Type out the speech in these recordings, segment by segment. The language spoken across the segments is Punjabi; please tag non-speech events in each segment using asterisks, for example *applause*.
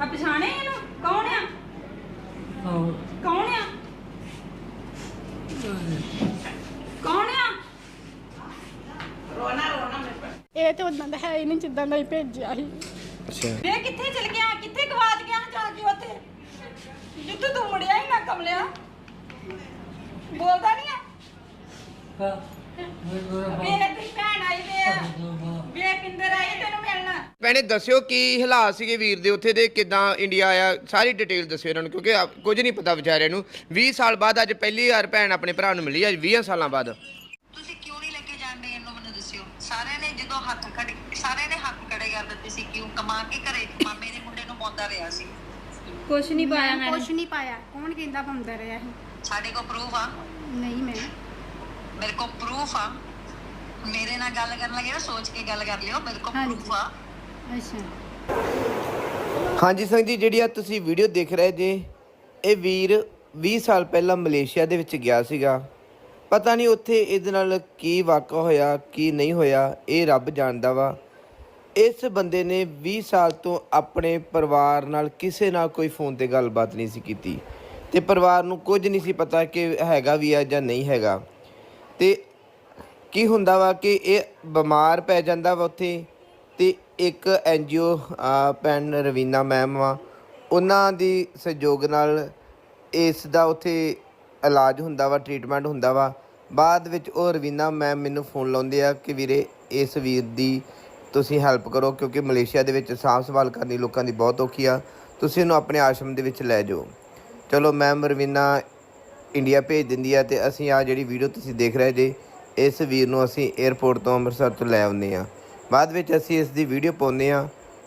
ਆ ਪਛਾਣੇ ਇਹਨੂੰ? ਕੌਣ ਆ? ਆਹੋ। ਕੌਣ ਆ? ਕੌਣ ਆ? ਇਹ ਤੇ ਉਦਾਂ ਦਾ ਹੈ ਹੀ ਨਹੀਂ ਜਿੱਦਾਂ ਦਾ ਹੀ ਭੇਜਿਆ ਸੀ। ਅੱਛਾ। ਵੇ ਕਿੱਥੇ ਚਲ ਗਿਆ? ਕਿੱਥੇ ਗਵਾਚ ਗਿਆ ਜਾ ਕੇ ਉੱਥੇ? ਜਿੱਥੇ ਤੂੰ ਮੁੜਿਆ ਹੀ ਨਾ ਕਮਲਿਆ। ਬੋਲਦਾ ਨਹੀਂ ਆ? ਹਾਂ। ਮੇਰੇ ਵੇ ਤੇਰੀ ਭੈਣ ਆਈ ਵੇ ਵੇ ਪਿੰਦਰ ਆਈ ਤੈਨੂੰ ਮਿਲਣਾ। ਭੈਣੇ ਦੱਸਿਓ ਕੀ ਹਾਲਾਤ ਸੀਗੇ ਵੀਰ ਦੇ? ਉੱਥੇ ਦੇ ਕਿਦਾਂ ਇੰਡੀਆ ਆਇਆ? ਸਾਰੀ ਡਿਟੇਲ ਦੱਸਿਓ ਇਹਨਾਂ ਨੂੰ ਕਿਉਂਕਿ ਆ- ਕੁਝ ਨਹੀਂ ਪਤਾ ਵਿਚਾਰਿਆਂ ਨੂੰ। 20 ਸਾਲ ਬਾਅਦ ਅੱਜ ਪਹਿਲੀ ਵਾਰ ਭੈਣ ਆਪਣੇ ਭਰਾ ਨੂੰ ਮਿਲੀ ਅੱਜ 20 ਸਾਲਾਂ ਬਾਅਦ। ਤੁਸੀਂ ਕਿਉਂ ਨਹੀਂ ਲੈ ਕੇ ਜਾਂਦੇ ਇਹਨੂੰ ਮੈਨੂੰ ਦੱਸਿਓ? ਸਾਰਿਆਂ ਨੇ ਜਦੋਂ ਹੱਥ ਖੜੇ ਸਾਰਿਆਂ ਨੇ ਹੱਥ ਖੜੇ ਕਰ ਦਿੱਤੇ ਸੀ ਕਿਉਂ ਕਮਾ ਕੇ ਘਰੇ ਮਾਮੇ ਦੇ ਮੁੰਡੇ ਨੂੰ ਪਾਉਂਦਾ ਰਿਹਾ ਸੀ। ਕੁਛ ਨਹੀਂ ਪਾਇਆ ਮੈਂ ਕੁਛ ਨਹੀਂ ਪਾਇਆ। ਕੌਣ ਕਹਿੰਦਾ ਪਾਉਂਦਾ ਰਿਹਾ ਸੀ ਸਾਡੇ ਕੋਲ ਪ੍ਰੂਫ ਆ। ਨਹੀਂ ਮੈਂ। ਮੇਰੇ ਕੋਲ ਪ੍ਰੂਫ ਆ। ਮੇਰੇ ਨਾਲ ਗੱਲ ਕਰਨ ਲੱਗੇ ਨਾ ਸੋਚ ਕੇ ਗੱਲ ਕਰ ਲਿਓ ਮੇਰੇ ਕੋਲ ਹਾਂਜੀ। ਪ੍ਰੂਫ ਆ ਅੱਛਾ। ਹਾਂਜੀ ਸੰਗ ਜੀ ਜਿਹੜੀ ਆ ਤੁਸੀਂ ਵੀਡੀਓ ਦੇਖ ਰਹੇ ਜੇ ਇਹ ਵੀਰ 20 ਸਾਲ ਪਹਿਲਾਂ ਮਲੇਸ਼ੀਆ ਦੇ ਵਿੱਚ ਗਿਆ ਸੀਗਾ। ਪਤਾ ਨਹੀਂ ਉੱਥੇ ਇਹਦੇ ਨਾਲ ਕੀ ਵਾਕਾ ਹੋਇਆ ਕੀ ਨਹੀਂ ਹੋਇਆ ਇਹ ਰੱਬ ਜਾਣਦਾ ਵਾ। ਇਸ ਬੰਦੇ ਨੇ 20 ਸਾਲ ਤੋਂ ਆਪਣੇ ਪਰਿਵਾਰ ਨਾਲ ਕਿਸੇ ਨਾਲ ਕੋਈ ਫੋਨ ਤੇ ਗੱਲਬਾਤ ਨਹੀਂ ਸੀ ਕੀਤੀ। ਤੇ ਪਰਿਵਾਰ ਨੂੰ ਕੁਝ ਨਹੀਂ ਸੀ ਪਤਾ ਕਿ ਹੈਗਾ ਵੀ ਆ ਜਾਂ ਨਹੀਂ ਹੈਗਾ। ਤੇ ਕੀ ਹੁੰਦਾ ਵਾ ਕਿ ਇਹ ਬਿਮਾਰ ਪੈ ਜਾਂਦਾ ਵਾ ਉੱਥੇ ਤੇ ਇੱਕ ਐਨਜੀਓ ਪੈਨ ਰਵੀਨਾ ਮੈਮ ਵਾ, ਉਹਨਾਂ ਦੀ ਸਹਿਯੋਗ ਨਾਲ ਇਸ ਦਾ ਉੱਥੇ ਇਲਾਜ ਹੁੰਦਾ ਵਾ, ਟ੍ਰੀਟਮੈਂਟ ਹੁੰਦਾ ਵਾ। ਬਾਅਦ ਵਿੱਚ ਉਹ ਰਵੀਨਾ ਮੈਮ ਮੈਨੂੰ ਫੋਨ ਲਾਉਂਦੇ ਆ ਕਿ ਵੀਰੇ ਇਸ ਵੀਰ ਦੀ ਤੁਸੀਂ ਹੈਲਪ ਕਰੋ ਕਿਉਂਕਿ ਮਲੇਸ਼ੀਆ ਦੇ ਵਿੱਚ ਸਾਂਭ ਸੰਭਾਲ ਕਰਨੀ ਲੋਕਾਂ ਦੀ ਬਹੁਤ ਔਖੀ ਆ। ਤੁਸੀਂ ਇਹਨੂੰ ਆਪਣੇ ਆਸ਼ਰਮ ਦੇ ਵਿੱਚ ਲੈ ਜਾਓ। ਚਲੋ ਮੈਮ, ਰਵੀਨਾ ਇੰਡੀਆ ਭੇਜ ਦਿੰਦੀ ਆ ਤੇ ਅਸੀਂ ਆ ਜਿਹੜੀ ਵੀਡੀਓ ਤੁਸੀਂ ਦੇਖ ਰਹੇ ਜੇ, ਇਸ ਵੀਰ ਨੂੰ ਅਸੀਂ 에ਅਰਪੋਰਟ ਤੋਂ ਅੰਮ੍ਰਿਤਸਰ ਤੋਂ ਲੈ ਆਉਂਦੇ ਆ ਬਾਅਦ ਵਿੱਚ ਅਸੀਂ ਇਸ ਦੀ ਵੀਡੀਓ ਪਾਉਂਦੇ ਆ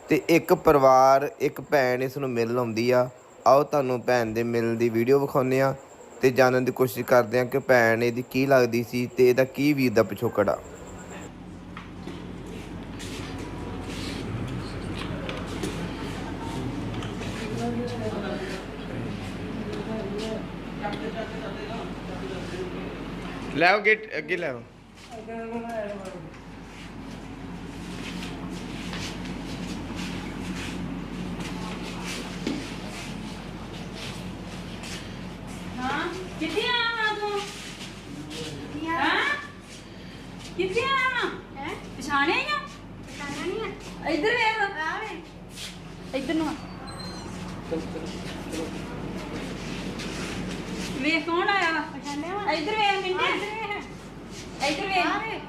ਤੇ ਇੱਕ ਪਰਿਵਾਰ, ਇੱਕ ਭੈਣ ਇਸ ਨੂੰ ਮਿਲਣ ਆਉਂਦੀ ਆ। ਆਓ ਤੁਹਾਨੂੰ ਭੈਣ ਦੇ ਮਿਲਣ ਦੀ ਵੀਡੀਓ ਵਿਖਾਉਂਦੇ ਆ ਤੇ ਜਾਣਨ ਦੀ ਕੋਸ਼ਿਸ਼ ਕਰਦੇ ਆ ਕਿ ਭੈਣ ਇਹਦੀ ਕੀ ਲੱਗਦੀ ਸੀ ਤੇ ਇਹਦਾ ਕੀ ਵੀਰ ਦਾ ਪਿਛੋਕੜ ਆ ਲੈ ਆਓ ਗੇਟ ਅੱਗੇ ਲੈ ਆਓ ਹਾਂ ਕਿੱਥੇ ਆਇਆ ਵਾ ਤੂੰ? ਹਾਂ? ਕਿੱਥੇ ਆਇਆ ਵਾ? ਹੈ? ਪਛਾਣਿਆ ਹੀ ਆ? ਪਛਾਣਿਆ ਨਹੀਂ ਆ। ਇੱਧਰ ਵੇਖ। ਆ ਵੇ। ਇੱਧਰ ਨੂੰ ਆ। ਵੇਖ ਕੌਣ ਆਇਆ? ਵਾ ਪਛਾਣਿਆ ਵਾ? ਇੱਧਰ ਵੇਖ ਮਿੰਟੇ। ਇੱਧਰ ਵੇਖ। ਆ ਵੇ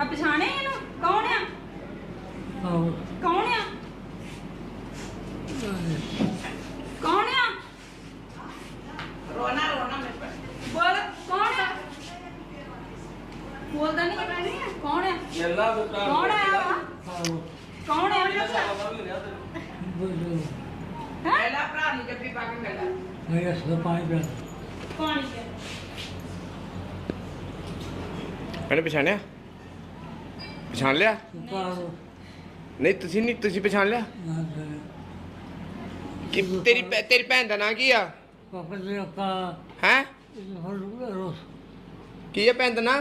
ਆ ਪਛਾਣੇ ਇਹਨੂੰ? ਕੌਣ ਆ? ਆਹੋ। ਕੌਣ ਆ? ਕੌਣ ਆ? ਰੋਣਾ ਰੋਣਾ ਮੇਰੇ ਬੋਲ ਕੌਣ ਆ? ਬੋਲਦਾ ਨਹੀਂ ਪਤਾ ਨਹੀਂ ਕੌਣ ਆ? ਕੌਣ ਆਇਆ ਵਾ? ਆਹੋ। ਕੌਣ ਆ? ਬੋਲੋ। ਹੈ? ਮੈਂ ਇਸ ਦਾ ਪਾਣੀ ਪਿਆ ਪਾਣੀ ਦੇ ਮੈਨੇ ਪਛਾਣਿਆ ਪਛਾਣ ਲਿਆ ਪਾਣੀ ਨਹੀਂ ਤੁਸੀਂ ਨਹੀਂ ਤੁਸੀਂ ਪਛਾਣ ਲਿਆ ਨਾ ਕਰੇ ਕਿ ਤੇਰੀ ਭੈ- ਤੇਰੀ ਭੈਣ ਦਾ ਨਾਂ ਕੀ ਆ ਪਾਪਾ ਦੇ ਕਾ ਹੈ ਹੋਰ ਰੋਸ ਕੀ ਆ ਭੈਣ ਦਾ ਨਾਂ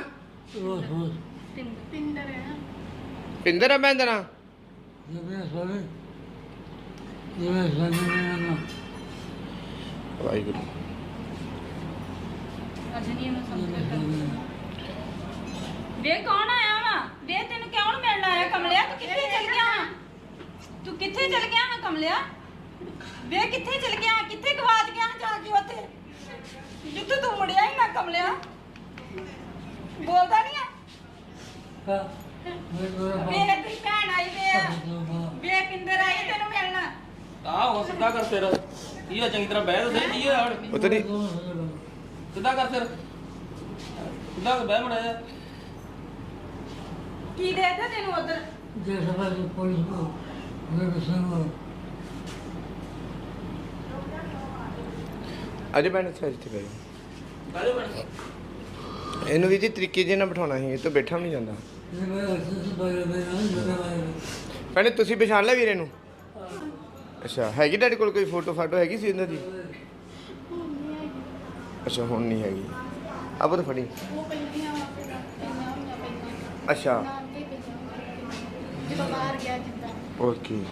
ਰੋਸ ਰੋਸ ਪਿੰਦਰ ਹੈ ਪਿੰਦਰ ਆ ਭੈਣ ਦਾ ਨਾਂ ਜਿਵੇਂ ਸੋਲੇ ਜਿਵੇਂ ਸੋਲੇ ਨਾ ਵਾਹਿਗੁਰੂ ਅੱਜ ਨਹੀਂ ਇਹਨੂੰ ਸਮਝ ਵੇ ਕੌਣ ਆਇਆ ਵਾ? ਵੇ ਤੈਨੂੰ ਕਿਉਂ ਮਿਲਣ ਆਇਆ ਕਮਲਿਆ? ਤੂੰ ਕਿੱਥੇ ਚਲ ਗਿਆ ਵਾ? ਤੂੰ ਕਿੱਥੇ ਚਲ ਗਿਆ ਵਾ ਕਮਲਿਆ? ਵੇ ਕਿੱਥੇ ਚਲ ਗਿਆ? ਕਿੱਥੇ ਗਵਾਚ ਗਿਆ ਜਾ ਕੇ ਉੱਥੇ? ਜਿੱਥੇ ਤੂੰ ਮੁੜਿਆ ਹੀ ਨਾ ਕਮਲਿਆ। ਬੋਲਦਾ ਨਹੀਂ ਆ? ਹਾਂ। ਵੇ ਤੇਰੀ ਭੈਣ ਆਈ ਵੇ ਵੇ ਪਿੰਦਰ ਆਈ ਤੈਨੂੰ ਮਿਲਣ। ਆ ਉਹ ਸਿੱਧਾ ਕਰ ਸਿਰ। ਕੀ ਆ ਚੰਗੀ ਤਰ੍ਹਾਂ ਬਹਿ ਤਾਂ ਸਹੀ ਕੀ ਆ? ਹੁਣ ਨਹੀਂ ਸਿੱਧਾ ਕਰ ਸਿਰ। ਸਿੱਧਾ ਕਰ ਬਹਿ ਮੜਾ ਕੀ ਦੇਦਾ ਤੈਨੂੰ ਉਧਰ? ਜੇ ਸਭਾ ਦੇ ਪੁਲਿਸ ਨੂੰ। ਮੇਰੇ ਸੰਗ ਅਜੇ ਭੈਣ ਇੱਥੇ ਇੱਥੇ ਬੈਠ ਜਾ। ਬਣ ਇਹਨੂੰ ਵੀ ਜੀ ਤਰੀਕੇ ਜੇ ਨਾਲ ਬਿਠਾਉਣਾ ਸੀ ਇਹ ਤੋਂ ਬੈਠਾ ਵੀ ਨਹੀਂ ਜਾਂਦਾ। ਇਹ ਮੈਂ ਭੈਣੇ ਤੁਸੀਂ ਪਛਾਣ ਲਿਆ ਵੀਰੇ ਨੂੰ? ਅੱਛਾ ਹੈਗੀ ਤੁਹਾਡੇ ਕੋਲ ਕੋਈ ਫੋਟੋ ਫਾਟੋ ਹੈਗੀ ਸੀ ਉਹਨਾਂ ਦੀ ਅੱਛਾ ਹੁਣ ਨਹੀਂ ਹੈਗੀ। ਆਪ ਤਾਂ ਫੜੀ। ਉਹ ਪਹਿਲੀਆਂ ਵਾਪੇ ਦਾ ਇੰਨਾ ਹੋਈਆਂ ਪਹਿਲਾਂ ਅੱਛਾ। ਜਦੋਂ ਬਾਹਰ ਗਿਆ ਜਿੱਦਾਂ। ਓਕੇ।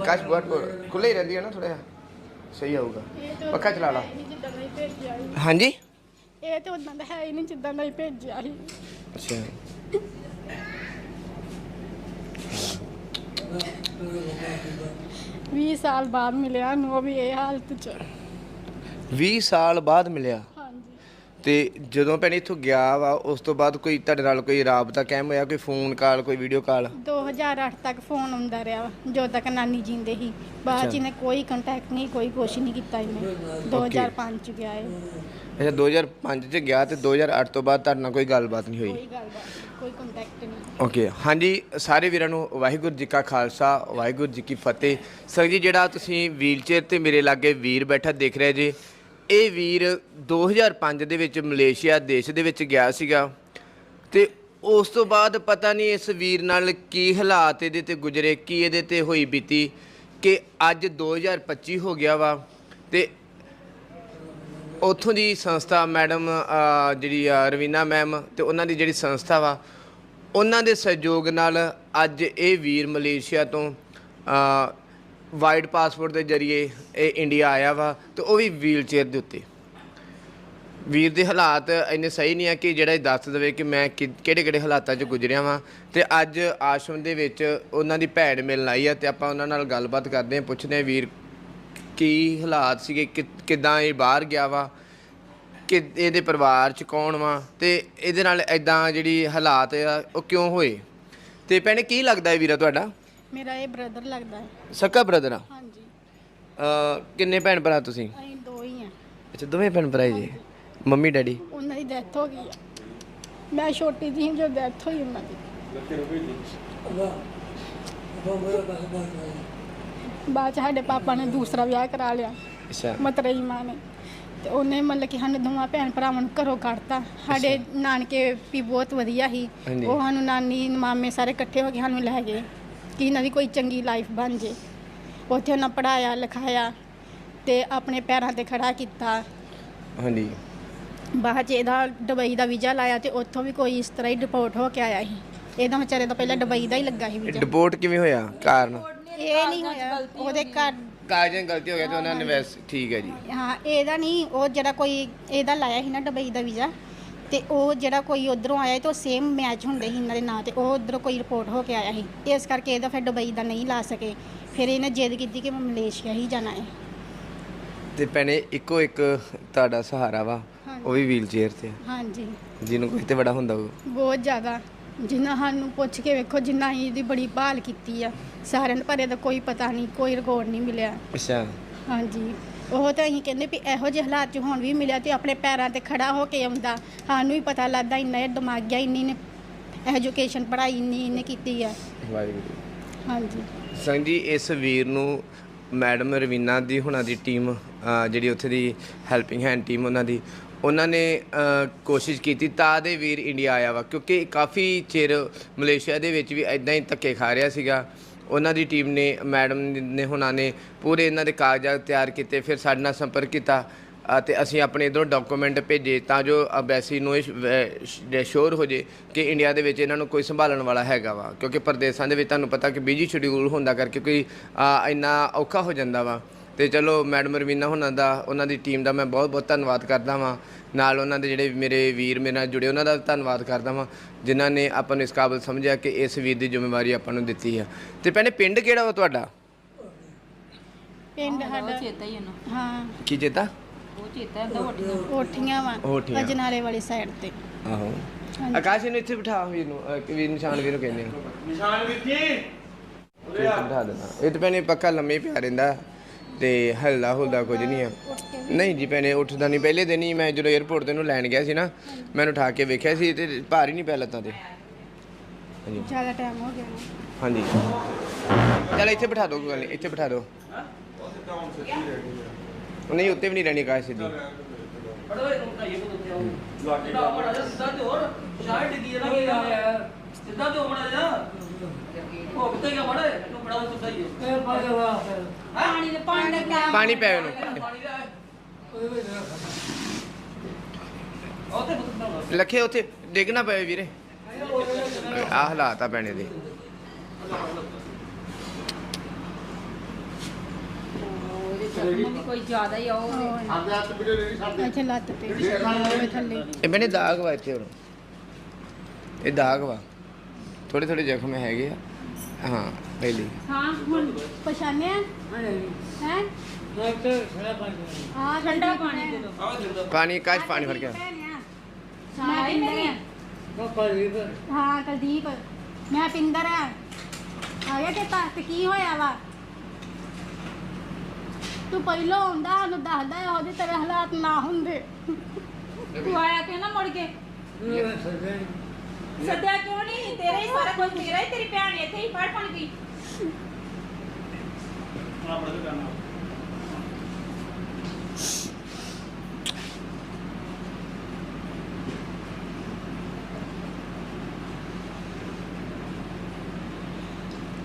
ਆਕਾਸ਼ ਬਹੁਤ ਖੁੱਲੇ ਹੀ ਰਹਿੰਦੀ ਹੈ ਨਾ ਥੋੜਾ ਜਿਹਾ। ਸਹੀ ਆਊਗਾ। ਇਹ ਤੇ ਪੱਖਾ ਚਲਾ ਲਾ। ਹੈ ਹੀ ਨਹੀਂ ਜਿੱਦਾਂ ਦਾ ਹੀ ਭੇਜਿਆ ਸੀ। ਹਾਂਜੀ? ਇਹ ਤੇ ਉਦਾਂ ਦਾ ਹੈ ਹੀ ਨਹੀਂ ਜਿੱਦਾਂ ਦਾ ਹੀ ਭੇਜਿਆ ਸੀ। ਅੱਛਾ। ਵੀਹ ਸਾਲ ਬਾਅਦ ਮਿਲਿਆ ਨੂੰ ਉਹ ਵੀ ਇਹ ਹਾਲਤ ਚ। 20 ਸਾਲ ਬਾਅਦ ਮਿਲਿਆ। ਤੇ ਜਦੋਂ ਭੈਣੇ ਇੱਥੋਂ ਗਿਆ ਵਾ ਉਸ ਤੋਂ ਬਾਅਦ ਕੋਈ ਤੁਹਾਡੇ ਨਾਲ ਕੋਈ ਰਾਬਤਾ ਕਾਇਮ ਹੋਇਆ ਕੋਈ ਫੋਨ ਕਾਲ ਕੋਈ ਵੀਡੀਓ ਕਾਲ 2008 ਤੱਕ ਫੋਨ ਆਉਂਦਾ ਰਿਹਾ ਜਦੋਂ ਤੱਕ ਨਾਨੀ ਜਿੰਦੇ ਸੀ। ਬਾਅਦ ਚ ਇਹਨੇ ਕੋਈ ਕੰਟੈਕਟ ਨਹੀਂ ਕੋਈ ਕੁਛ ਨਹੀਂ ਕੀਤਾ ਇਹਨੇ। 2005 ਚ ਗਿਆ ਇਹ। ਅੱਛਾ 2005 ਚ ਗਿਆ ਤੇ 2008 ਤੋਂ ਬਾਅਦ ਤੁਹਾਡੇ ਨਾਲ ਕੋਈ ਗੱਲਬਾਤ ਨਹੀਂ ਹੋਈ? ਕੋਈ ਗੱਲਬਾਤ ਕੋਈ ਕੰਟੈਕਟ ਨਹੀਂ। ਓਕੇ ਹਾਂਜੀ ਸਾਰੇ ਵੀਰਾਂ ਨੂੰ ਵਾਹਿਗੁਰੂ ਜੀ ਕਾ ਖਾਲਸਾ ਵਾਹਿਗੁਰੂ ਜੀ ਕੀ ਫਤਿਹ। ਸਰ ਜੀ ਜਿਹੜਾ ਤੁਸੀਂ ਵੀਲਚੇਅਰ ਤੇ ਮੇਰੇ ਲਾਗੇ ਵੀਰ ਬੈਠਾ ਦੇਖ ਰਹੇ ਜੇ ਇਹ ਵੀਰ 2005 ਦੇ ਵਿੱਚ ਮਲੇਸ਼ੀਆ ਦੇਸ਼ ਦੇ ਵਿੱਚ ਗਿਆ ਸੀਗਾ ਤੇ ਉਸ ਤੋਂ ਬਾਅਦ ਪਤਾ ਨਹੀਂ ਇਸ ਵੀਰ ਨਾਲ ਕੀ ਹਾਲਾਤ ਇਹਦੇ ਤੇ ਗੁਜ਼ਰੇ, ਕੀ ਇਹਦੇ ਤੇ ਹੋਈ ਬੀਤੀ ਕਿ ਅੱਜ 2025 ਹੋ ਗਿਆ ਵਾ ਤੇ ਉੱਥੋਂ ਦੀ ਸੰਸਥਾ ਮੈਡਮ ਜਿਹੜੀ ਆ ਰਵੀਨਾ ਮੈਮ ਤੇ ਉਹਨਾਂ ਦੀ ਜਿਹੜੀ ਸੰਸਥਾ ਵਾ, ਉਹਨਾਂ ਦੇ ਸਹਿਯੋਗ ਨਾਲ ਅੱਜ ਇਹ ਵੀਰ ਮਲੇਸ਼ੀਆ ਤੋਂ ਵਾਈਡ ਪਾਸਪੋਰਟ ਦੇ ਜ਼ਰੀਏ ਇਹ ਇੰਡੀਆ ਆਇਆ ਵਾ ਤੇ ਉਹ ਵੀ ਵੀਲ ਚੇਅਰ ਦੇ ਉੱਤੇ। ਵੀਰ ਦੇ ਹਾਲਾਤ ਇੰਨੇ ਸਹੀ ਨਹੀਂ ਆ ਕਿ ਜਿਹੜਾ ਇਹ ਦੱਸ ਦੇਵੇ ਕਿ ਮੈਂ ਕਿਹੜੇ ਕਿਹੜੇ ਹਾਲਾਤਾਂ 'ਚ ਗੁਜ਼ਰਿਆ ਵਾਂ ਤੇ ਅੱਜ ਆਸ਼ਰਮ ਦੇ ਵਿੱਚ ਉਹਨਾਂ ਦੀ ਭੈਣ ਮਿਲਣ ਆਈ ਆ ਤੇ ਆਪਾਂ ਉਹਨਾਂ ਨਾਲ ਗੱਲਬਾਤ ਕਰਦੇ ਹਾਂ, ਪੁੱਛਦੇ ਹਾਂ ਵੀਰ ਕੀ ਹਾਲਾਤ ਸੀਗੇ, ਕਿ- ਕਿੱਦਾਂ ਇਹ ਬਾਹਰ ਗਿਆ ਵਾ, ਕਿ ਇਹਦੇ ਪਰਿਵਾਰ 'ਚ ਕੌਣ ਵਾ ਤੇ ਇਹਦੇ ਨਾਲ ਐਦਾਂ ਜਿਹੜੀ ਹਾਲਾਤ ਆ, ਉਹ ਕਿਉਂ ਹੋਏ? ਤੇ ਭੈਣੇ ਕੀ ਲੱਗਦਾ ਹੈ ਵੀਰਾ ਤੁਹਾਡਾ? ਮੇਰਾ ਇਹ ਬ੍ਰਦਰ ਲੱਗਦਾ ਹੈ। ਸਕਾ ਬ੍ਰਦਰ ਆ? ਹਾਂਜੀ। ਅਹ ਕਿੰਨੇ ਭੈਣ ਭਰਾ ਤੁਸੀਂ? ਅਸੀਂ ਦੋ ਹੀ ਆ ਅੱਛਾ ਦੋਵੇਂ ਭੈਣ ਭਰਾ ਜੀ। Mummy daddy? ਉਹਨਾਂ ਦੀ ਡੈਥ ਹੋ ਗਈ ਆ। ਮੈਂ ਛੋਟੀ ਸੀ ਜਦੋਂ ਡੈਥ ਹੋਈ ਉਹਨਾਂ ਦੀ। ਬਾਅਦ ਚ ਸਾਡੇ ਪਾਪਾ ਨੇ ਦੂਸਰਾ ਵਿਆਹ ਕਰਾ ਲਿਆ। ਅੱਛਾ। ਮਤਰਈ ਮਾਂ ਨੇ। ਤੇ ਉਹਨੇ ਮਤਲਬ ਕਿ ਸਾਨੂੰ ਦੋਵਾਂ ਭੈਣ ਭਰਾਵਾਂ ਨੂੰ ਘਰੋਂ ਕੱਢਤਾ। ਸਾਡੇ ਨਾਨਕੇ ਵੀ ਬਹੁਤ ਵਧੀਆ ਸੀ। ਹਾਂਜੀ। ਉਹ ਸਾਨੂੰ ਨਾਨੀ ਮਾਮੇ ਸਾਰੇ ਇਕੱਠੇ ਹੋ ਕੇ ਸਾਨੂੰ ਲੈ ਗਏ। ਕਿ ਇਹਨਾਂ ਦੀ ਕੋਈ ਚੰਗੀ ਲਾਈਫ ਬਣ ਜੇ। ਉੱਥੇ ਉਹਨਾਂ ਪੜਾਇਆ ਲਿਖਾਇਆ ਤੇ ਆਪਣੇ ਪੈਰਾਂ ਤੇ ਖੜਾ ਕੀਤਾ। ਹਾਂਜੀ। ਬਾਅਦ 'ਚ ਇਹਦਾ ਦੁਬਈ ਦਾ ਵੀਜ਼ਾ ਲਾਇਆ ਤੇ ਉੱਥੋਂ ਵੀ ਕੋਈ ਇਸ ਤਰ੍ਹਾਂ ਹੀ ਡਿਪੋਰਟ ਹੋ ਕੇ ਆਇਆ ਸੀ। ਇਹਦਾ ਵਿਚਾਰੇ ਦਾ ਪਹਿਲਾਂ ਦੁਬਈ ਦਾ ਹੀ ਲੱਗਾ ਸੀ ਵੀਜ਼ਾ। ਡਿਪੋਰਟ ਕਿਵੇਂ ਹੋਇਆ? ਕਾਰਨ? ਇਹ ਨਹੀਂ ਹੋਇਆ। ਉਹਦੇ ਘਰ ਕਾਗਜ਼ਾਂ 'ਚ ਗਲਤੀ ਹੋ ਗਿਆ ਤੇ ਉਹਨਾਂ ਨੇ ਵੈਸ ਠੀਕ ਹੈ ਜੀ। ਹਾਂ ਇਹਦਾ ਨਹੀਂ ਉਹ ਜਿਹੜਾ ਕੋਈ ਇਹਦਾ ਲਾਇਆ ਸੀ ਨਾ ਦੁਬਈ ਦਾ ਵੀਜ਼ਾ। ਤੇ ਉਹ ਜਿਹੜਾ ਕੋਈ ਉਧਰੋਂ ਆਇਆ ਤੇ ਉਹ ਸੇਮ ਮੈਚ ਹੁੰਦੇ ਸੀ ਇਹਨਾਂ ਦੇ ਨਾਂ ਤੇ ਉਹ ਉਧਰੋਂ ਕੋਈ ਰਿਪੋਰਟ ਹੋ ਕੇ ਆਇਆ ਸੀ। ਇਸ ਕਰਕੇ ਇਹਦਾ ਫਿਰ ਦੁਬਈ ਦਾ ਨਹੀਂ ਲਾ ਸਕੇ। ਫਿਰ ਇਹਨੇ ਜਿੱਦ ਕੀਤੀ ਕਿ ਮੈਂ ਮਲੇਸ਼ੀਆ ਹੀ ਜਾਣਾ ਹੈ। ਤੇ ਭੈਣੇ ਇੱਕੋ ਇੱਕ ਤੁਹਾਡਾ ਸਹਾਰਾ ਵਾ ਹਾਂਜੀ। ਉਹ ਵੀ ਵੀਲ ਚੇਅਰ ਤੇ ਆ, ਹਾਂਜੀ। ਜਿਹਨੂੰ ਕੋਈ ਤੇ ਬੜਾ ਹੁੰਦਾ ਉਹ ਬਹੁਤ ਜ਼ਿਆਦਾ। ਜਿੰਨਾ ਸਾਨੂੰ ਪੁੱਛ ਕੇ ਵੇਖੋ ਜਿੰਨਾ ਅਸੀਂ ਇਹਦੀ ਬੜੀ ਭਾਲ ਕੀਤੀ ਆ ਸਾਰਿਆਂ ਨੂੰ ਪਰ ਇਹਦਾ ਕੋਈ ਪਤਾ ਨਹੀਂ ਕੋਈ ਰਿਕਾਰਡ ਨਹੀਂ ਮਿਲਿਆ। ਅੱਛਾ। ਹਾਂਜੀ। ਉਹ ਤਾਂ ਅਸੀਂ ਕਹਿੰਦੇ ਵੀ ਇਹੋ ਜਿਹੇ ਹਾਲਾਤ 'ਚ ਹੁਣ ਵੀ ਮਿਲਿਆ ਤੇ ਆਪਣੇ ਪੈਰਾਂ ਤੇ ਖੜਾ ਹੋ ਕੇ ਆਉਂਦਾ। ਸਾਨੂੰ ਵੀ ਪਤਾ ਲੱਗਦਾ ਇੰਨਾ ਇਹ ਦਿਮਾਗਿਆ ਇੰਨੀ ਨੇ ਐਜੂਕੇਸ਼ਨ ਪੜ੍ਹਾਈ ਇੰਨੀ ਇਹਨੇ ਕੀਤੀ ਆ। ਵਾਹਿਗੁਰੂ। ਹਾਂਜੀ। ਸੰਗ ਜੀ ਇਸ ਵੀਰ ਨੂੰ ਮੈਡਮ ਰਵੀਨਾ ਦੀ ਹੁਣਾਂ ਦੀ ਟੀਮ ਜਿਹੜੀ ਉੱਥੇ ਦੀ ਹੈਲਪਿੰਗ ਹੈਂਡ ਟੀਮ ਉਹਨਾਂ ਦੀ ਉਹਨਾਂ ਨੇ ਕੋਸ਼ਿਸ਼ ਕੀਤੀ ਤਾਂ ਦੇ ਵੀਰ ਇੰਡੀਆ ਆਇਆ ਵਾ ਕਿਉਂਕਿ ਕਾਫੀ ਚਿਰ ਮਲੇਸ਼ੀਆ ਦੇ ਵਿੱਚ ਵੀ ਇਦਾਂ ਹੀ ਧੱਕੇ ਖਾ ਰਿਹਾ ਸੀਗਾ। ਉਹਨਾਂ ਦੀ ਟੀਮ ਨੇ, ਮੈਡਮ ਨੇ, ਹੁਣਾਂ ਨੇ ਪੂਰੇ ਇਹਨਾਂ ਦੇ ਕਾਗਜ਼ਾਤ ਤਿਆਰ ਕੀਤੇ, ਫਿਰ ਸਾਡੇ ਨਾਲ ਸੰਪਰਕ ਕੀਤਾ ਅਤੇ ਅਸੀਂ ਆਪਣੇ ਇਧਰੋਂ ਡਾਕੂਮੈਂਟ ਭੇਜੇ ਤਾਂ ਜੋ ਅਬੈਸੀ ਨੂੰ ਇਹ ਸ਼ੋਰ ਹੋ ਜੇ ਕਿ ਇੰਡੀਆ ਦੇ ਵਿੱਚ ਇਹਨਾਂ ਨੂੰ ਕੋਈ ਸੰਭਾਲਣ ਵਾਲਾ ਹੈਗਾ ਵਾ, ਕਿਉਂਕਿ ਪਰਦੇਸਾਂ ਦੇ ਵਿੱਚ ਤੁਹਾਨੂੰ ਪਤਾ ਕਿ ਬਿਜ਼ੀ ਸ਼ਡਿਊਲ ਹੁੰਦਾ ਕਰਕੇ ਕੋਈ ਇੰਨਾ ਔਖਾ ਹੋ ਜਾਂਦਾ ਵਾ। ਤੇ ਚਲੋ, ਮੈਡਮ ਰਵੀਨਾ ਹੁਣਾਂ ਦਾ, ਉਹਨਾਂ ਦੀ ਟੀਮ ਦਾ ਮੈਂ ਬਹੁਤ ਬਹੁਤ ਧੰਨਵਾਦ ਕਰਦਾ ਵਾਂ। ਨਾਲ ਉਹਨਾਂ ਦੇ ਜਿਹੜੇ ਮੇਰੇ ਵੀਰ ਮੇਰੇ ਨਾਲ ਜੁੜੇ ਉਹਨਾਂ ਦਾ ਧੰਨਵਾਦ ਕਰਦਾ ਵਾਂ ਜਿਨ੍ਹਾਂ ਨੇ ਆਪਾਂ ਨੂੰ ਇਸ ਕਾਬਲ ਸਮਝਿਆ ਕਿ ਇਸ ਵੀਰ ਦੀ ਜ਼ਿੰਮੇਵਾਰੀ ਆਪਾਂ ਨੂੰ ਦਿੱਤੀ ਆ। ਤੇ ਭੈਣੇ ਪਿੰਡ ਕਿਹੜਾ ਵਾ ਤੁਹਾਡਾ? ਪਿੰਡ ਸਾਡਾ ਚੇਤਾ ਹੀ ਉਹਨੂੰ ਹਾਂ। ਕੀ ਚੇਤਾ? ਉਹ ਚੇਤਾ ਵੱਡੀਆਂ ਕੋਠੀਆਂ ਵਾ ਕੋਠੀਆਂ। ਅਜਨਾਲੇ ਵਾਲੀ ਸਾਈਡ ਤੇ। ਆਹੋ। ਆਕਾਸ਼ ਨੂੰ ਇੱਥੇ ਬਿਠਾ ਵੀਰ ਨੂੰ ਅਹ, ਕਿ ਵੀਰ ਨਿਸ਼ਾਨ ਵੀਰ ਨੂੰ ਕਹਿੰਦੇ ਆ। ਨਿਸ਼ਾਨ ਵੀਰ ਜੀ ਬਿਠਾ ਦੇਣਾ। ਇਹ ਤਾਂ ਭੈਣੇ ਪੱਕਾ ਲੰਮੇ ਪਿਆ ਰਹਿੰਦਾ। ਤੇ ਹੱਲਦਾ ਹੁਲਦਾ ਕੁਝ ਨਹੀਂ ਆ। ਨਹੀਂ ਜੀ ਭੈਣੇ ਉੱਠਦਾ ਨਹੀਂ ਪਹਿਲੇ ਦਿਨ ਹੀ ਮੈਂ ਜਦੋਂ 에어ਪੋਰਟ ਤੇ ਨੂੰ ਲੈਣ ਗਿਆ ਸੀ ਨਾ ਮੈਨੂੰ ਉਠਾ ਕੇ ਵੇਖਿਆ ਸੀ ਤੇ ਭਾਰ ਹੀ ਨਹੀਂ ਪਿਆ ਲੱਤਾਂ ਤੇ। ਹਾਂਜੀ। ਜ਼ਿਆਦਾ ਟਾਈਮ ਹੋ ਗਿਆ। ਨਾ। ਹਾਂਜੀ। ਚਲ ਇੱਥੇ ਬਿਠਾ ਦਿਓ ਕੋਈ ਗੱਲ ਨਹੀਂ ਇੱਥੇ ਬਿਠਾ ਦਿਓ ਨਹੀਂ ਉੱਤੇ ਵੀ ਨਹੀਂ ਰਹਿਣੀ ਆਕਾਸ਼ ਸਿੱਧੀ। ਫੜੋ ਇਹ ਨੂੰ ਢਾਈਏ ਕੋ ਉੱਤੇ ਆਓ ਸਿੱਧਾ ਮੜਾ ਜਾ ਸਿੱਧਾ ਤੇ ਹੋਰ ਸ਼ਾਇਦ ਡਿੱਗੀ ਨਾ ਹੈ ਸਿੱਧਾ ਤੇ ਮੜਾ ਜਾ ਉਹ ਕਿਤੇ ਗਿਆ ਮੜਾ ਤੂੰ ਬੜਾ ਸਿੱਧਾ ਹੀ ਹੈ? ਪਾਣੀ ਦੇ ਪਾਣੀ ਦੇ ਪਾਣੀ ਪੈ ਉਹਨੂੰ। ਪਾਣੀ ਦਾ ਉਹ ਤੇ ਬੁੱਤ ਲੱਖੇ ਉੱਥੇ ਡਿੱਗ ਨਾ ਪਏ ਵੀਰੇ। ਆਹ ਹਾਲਾਤ ਆ ਪੈਣੇ ਦੇ। ਕੋਈ ਜ਼ਿਆਦਾ ਹੀ ਲੱਤ ਤੇ ਥੱਲੇ। ਇਹ ਮੈਨੇ ਦਾਗ ਵਾ ਇੱਥੇ ਹੋਰ। ਇਹ ਦਾਗ ਵਾ। ਥੋੜੇ ਥੋੜੇ ਜ਼ਖਮ ਹੈਗੇ ਆ। ਹਾਂ ਪਹਿਲੀ। ਹਾਂ ਹੁਣ ਪਛਾਣਿਆ? ਹੈ? ਆ ਠੰਡਾ ਪਾਣੀ ਦੇ ਦਿੰਦਾ। ਪਾਣੀ ਕਾਚ ਪਾਣੀ ਫੜ ਗਿਆ ਮੈਂ ਪਿੰਦਰ ਆ। ਹਾਂ ਕੁਲਦੀਪ। ਮੈਂ ਪਿੰਦਰ ਆ। ਆ ਗਿਆ ਤੇ ਤਾਂ ਤੇ ਕੀ ਹੋਇਆ ਵਾ? ਤੂੰ ਪਹਿਲਾਂ ਆਉਂਦਾ ਸਾਨੂੰ ਦੱਸਦਾ ਉਹਦੇ ਤੇਰੇ ਹਾਲਾਤ ਨਾ ਹੁੰਦੇ। ਤੂੰ ਆਇਆ ਕਿਉਂ ਨਾ ਮੁੜ ਕੇ? ਸੱਦਿਆ ਕਿਉਂ ਨਹੀਂ ਤੇਰਾ ਹੀ ਸਾਰਾ ਕੁਝ ਮੇਰਾ ਹੀ ਤੇਰੀ ਭੈਣ ਇੱਥੇ ਹੀ ਫੜ ਫੜ ਗਈ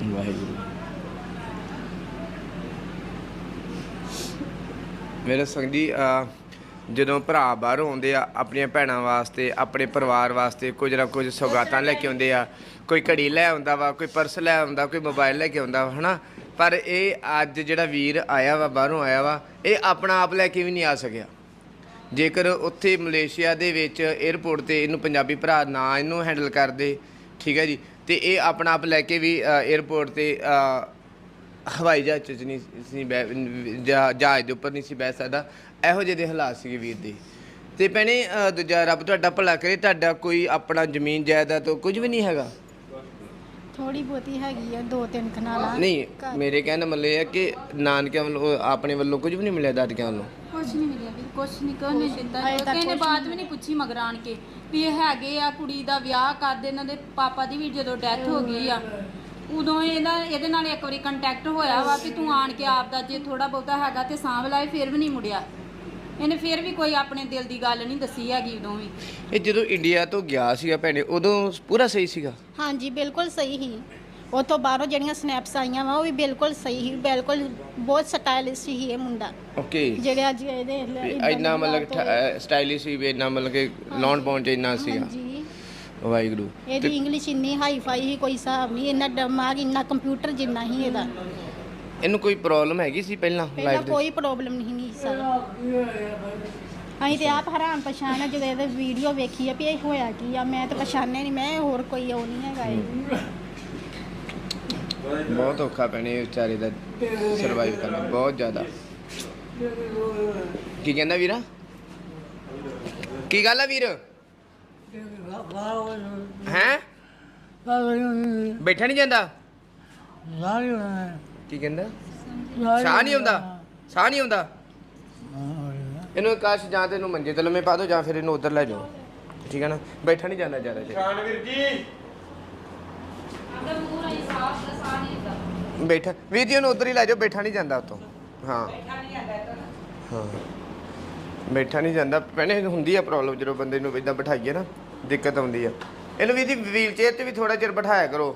ਵਾਹਿਗੁਰੂ। ਮੇਰੇ ਸੰਗ ਜੀ ਅਹ, ਜਦੋਂ ਭਰਾ ਬਾਹਰੋਂ ਆਉਂਦੇ ਆ, ਆਪਣੀਆਂ ਭੈਣਾਂ ਵਾਸਤੇ, ਆਪਣੇ ਪਰਿਵਾਰ ਵਾਸਤੇ ਕੁਝ ਨਾ ਕੁਝ ਸੌਗਾਤਾਂ ਲੈ ਕੇ ਆਉਂਦੇ ਆ। ਕੋਈ ਘੜੀ ਲੈ ਆਉਂਦਾ ਵਾ, ਕੋਈ ਪਰਸ ਲੈ ਆਉਂਦਾ, ਕੋਈ ਮੋਬਾਈਲ ਲੈ ਕੇ ਆਉਂਦਾ ਵਾ, ਹਨਾ? ਪਰ ਇਹ ਅੱਜ ਜਿਹੜਾ ਵੀਰ ਆਇਆ ਵਾ, ਬਾਹਰੋਂ ਆਇਆ ਵਾ, ਇਹ ਆਪਣਾ ਆਪ ਲੈ ਕੇ ਵੀ ਨਹੀਂ ਆ ਸਕਿਆ। ਜੇਕਰ ਉੱਥੇ ਮਲੇਸ਼ੀਆ ਦੇ ਵਿੱਚ 에ਅਰਪੋਰਟ ਤੇ ਇਹਨੂੰ ਪੰਜਾਬੀ ਭਰਾ ਨਾ ਇਹਨੂੰ ਹੈਂਡਲ ਕਰਦੇ, ਠੀਕ ਹੈ ਜੀ? ਤੇ ਇਹ ਆਪਣਾ ਆਪ ਲੈ ਕੇ ਵੀ 에ਅਰਪੋਰਟ ਤੇ ਹਵਾਈ ਜਹਾਜ਼ 'ਚ ਨਹੀਂ ਸੀ ਬਹਿ- ਜਹਾਜ਼ ਦੇ ਉੱਪਰ ਨਹੀਂ ਸੀ ਬਹਿ ਸਕਦਾ। ਇਹੋ ਜਿਹੇ ਦੇ ਹਾਲਾਤ ਸੀਗੇ ਵੀਰ ਦੇ। ਤੇ ਭੈਣੇ ਦੂਜਾ ਰੱਬ ਤੁਹਾਡਾ ਭਲਾ ਕਰੇ ਤੁਹਾਡਾ ਕੋਈ ਆਪਣਾ ਜ਼ਮੀਨ ਜਾਇਦਾਦ ਤੋਂ ਕੁਝ ਵੀ ਨਹੀਂ ਹੈਗਾ? ਥੋੜੀ ਬਹੁਤੀ ਹੈਗੀ ਆ ਦੋ ਤਿੰਨ ਕਨਾਲਾਂ ਨਹੀਂ ਮੇਰੇ ਕਹਿਣ ਦਾ ਮਤਲਬ ਇਹ ਹੈ ਕਿ ਨਾਨਕਿਆਂ ਵੱਲੋਂ ਆਪਣੇ ਵੱਲੋਂ ਕੁਝ ਵੀ ਨਹੀਂ ਮਿਲਿਆ ਦਾਦਕਿਆਂ ਵੱਲੋਂ। ਕੁਛ ਨਹੀਂ ਮਿਲਿਆ ਵੀ ਕੁਛ ਨਹੀਂ ਕੋਈ ਨਹੀਂ ਦਿੱਤਾ। ਅਜੇ ਤੱਕ ਕਿਸੇ ਨੇ ਕੁਛ ਬਾਤ ਵੀ ਨਹੀਂ ਪੁੱਛੀ ਮਗਰ ਆਣ ਕੇ ਵੀ ਇਹ ਹੈਗੇ ਆ ਕੁੜੀ ਦਾ ਵਿਆਹ ਕਰਦੇ ਇਹਨਾਂ ਦੇ ਪਾਪਾ ਦੀ ਵੀ ਜਦੋਂ ਡੈਥ ਹੋ ਗਈ ਆ। ਉਦੋਂ ਇਹਦਾ ਇਹਦੇ ਨਾਲ ਇੱਕ ਵਾਰੀ ਕੰਟੈਕਟ ਹੋਇਆ ਵਾ ਵੀ ਤੂੰ ਆਣ ਕੇ ਆਪ ਦਾ ਜੇ ਥੋੜਾ ਬਹੁਤਾ ਹੈਗਾ ਤੇ ਸਾਂਭ ਲਾਏ ਫਿਰ ਵੀ ਨਹੀਂ ਮੁੜਿਆ। ਇਹਨੇ ਫਿਰ ਵੀ ਕੋਈ ਆਪਣੇ ਦਿਲ ਦੀ ਗੱਲ ਨਹੀਂ ਦੱਸੀ ਹੈਗੀ ਉਦੋਂ ਵੀ। ਇਹ ਜਦੋਂ ਇੰਡੀਆ ਤੋਂ ਗਿਆ ਸੀਗਾ ਭੈਣੇ ਉਦੋਂ ਪੂਰਾ ਸਹੀ ਸੀਗਾ? ਹਾਂਜੀ ਬਿਲਕੁਲ ਸਹੀ ਹੀ। ਉਹ ਤੋਂ ਬਾਹਰੋਂ ਜਿਹੜੀਆਂ ਸਨੈਪਸ ਆਈਆਂ ਵਾ ਉਹ ਵੀ ਬਿਲਕੁਲ ਸਹੀ ਸੀ ਬਿਲਕੁਲ ਬਹੁਤ ਸਟਾਈਲਿਸ਼ ਸੀ ਇਹ ਮੁੰਡਾ। ਓਕੇ। ਜਿਹੜੇ ਅੱਜ ਇਹਦੇ ਇੰਨਾ ਮਤਲਬ। ਸਟਾਈਲਿਸ਼ ਸੀ ਵੀ ਇੰਨਾ ਮਤਲਬ ਕਿ ਲਾਉਣ ਪਾਉਣ ਚ ਇੰਨਾ ਸੀਗਾ। ਹਾਂਜੀ। ਵਾਹਿਗੁਰੂ। ਇਹਦੀ ਇੰਗਲਿਸ਼ ਇੰਨੀ ਹਾਈ ਫਾਈ ਹੀ ਕੋਈ ਹਿਸਾਬ ਨਹੀਂ ਇੰਨਾ ਦਿਮਾਗ ਇੰਨਾ ਕੰਪਿਊਟਰ ਜਿੰਨਾ ਹੀ ਇਹਦਾ। ਇਹਨੂੰ ਕੋਈ ਪ੍ਰੋਬਲਮ ਹੈਗੀ ਸੀ ਪਹਿਲਾਂ ਪਹਿਲਾਂ ਲਾਈਫ ਦੇ ਕੋਈ ਪ੍ਰੋਬਲਮ ਨਹੀਂ ਨਹੀਂ ਸਰ। ਅਸੀਂ ਤੇ ਆਪ ਹੈਰਾਨ ਪਛਾਣ ਆ ਜਦੋਂ ਇਹਦੇ ਵੀਡੀਓ ਵੇਖੀ ਆ ਵੀ ਇਹ ਹੋਇਆ ਕੀ ਆ। ਮੈਂ ਤਾਂ ਪਛਾਣਿਆ ਨਹੀਂ ਮੈਂ ਹੋਰ ਕੋਈ ਉਹ ਨਹੀਂ ਹੈਗਾ ਇਹ। ਬਹੁਤ ਔਖਾ ਪੈਣੇ ਇਹ ਵਿਚਾਰੇ ਦਾ ਸਰਵਾਈਵ ਕਰਨਾ ਬਹੁਤ ਜ਼ਿਆਦਾ। ਕੀ ਕਹਿੰਦਾ ਵੀਰਾ? ਕੀ ਗੱਲ ਆ ਵੀਰ? ਹੈ? ਬੈਠਾ ਨਹੀਂ ਜਾਂਦਾ? ਕੀ ਕਹਿੰਦਾ? ਸਾਹ ਨਹੀਂ ਆਉਂਦਾ? ਸਾਹ ਨਹੀਂ ਆਉਂਦਾ? ਇਹਨੂੰ ਕਾਸ਼ ਜਾਂ ਤੇ ਇਹਨੂੰ ਮੰਜੇ ਤੇ ਲੰਮੇ ਪਾ ਦਿਓ ਜਾਂ ਫਿਰ ਇਹਨੂੰ ਉਧਰ ਲੈ ਜਾਓ। ਠੀਕ ਹੈ ਨਾ? ਬੈਠਾ ਨਹੀਂ ਜਾਂਦਾ ਜ਼ਿਆਦਾ ਚਿਰ। ਨਹੀਂ ਹੁੰਦਾ ਬੈਠਾ ਵੀਰ ਜੀ ਉਹਨੂੰ ਉਧਰ ਹੀ ਲੈ ਜਾਓ ਬੈਠਾ ਨਹੀਂ ਜਾਂਦਾ ਉਤੋਂ ਹਾਂ। ਹਾਂ। ਬੈਠਾ ਨਹੀਂ ਜਾਂਦਾ। ਪਹਿਲੇ ਹੁੰਦੀ ਆ ਪ੍ਰੋਬਲਮ ਜਦੋਂ ਬੰਦੇ ਨੂੰ ਇਦਾਂ ਬਿਠਾਈਏ ਨਾ ਦਿੱਕਤ ਆਉਂਦੀ ਆ। ਇਹਨੂੰ ਵੀਰ ਜੀ ਵੀਲ ਚੇਅਰ ਤੇ ਵੀ ਥੋੜਾ ਚਿਰ ਬਿਠਾਇਆ ਕਰੋ।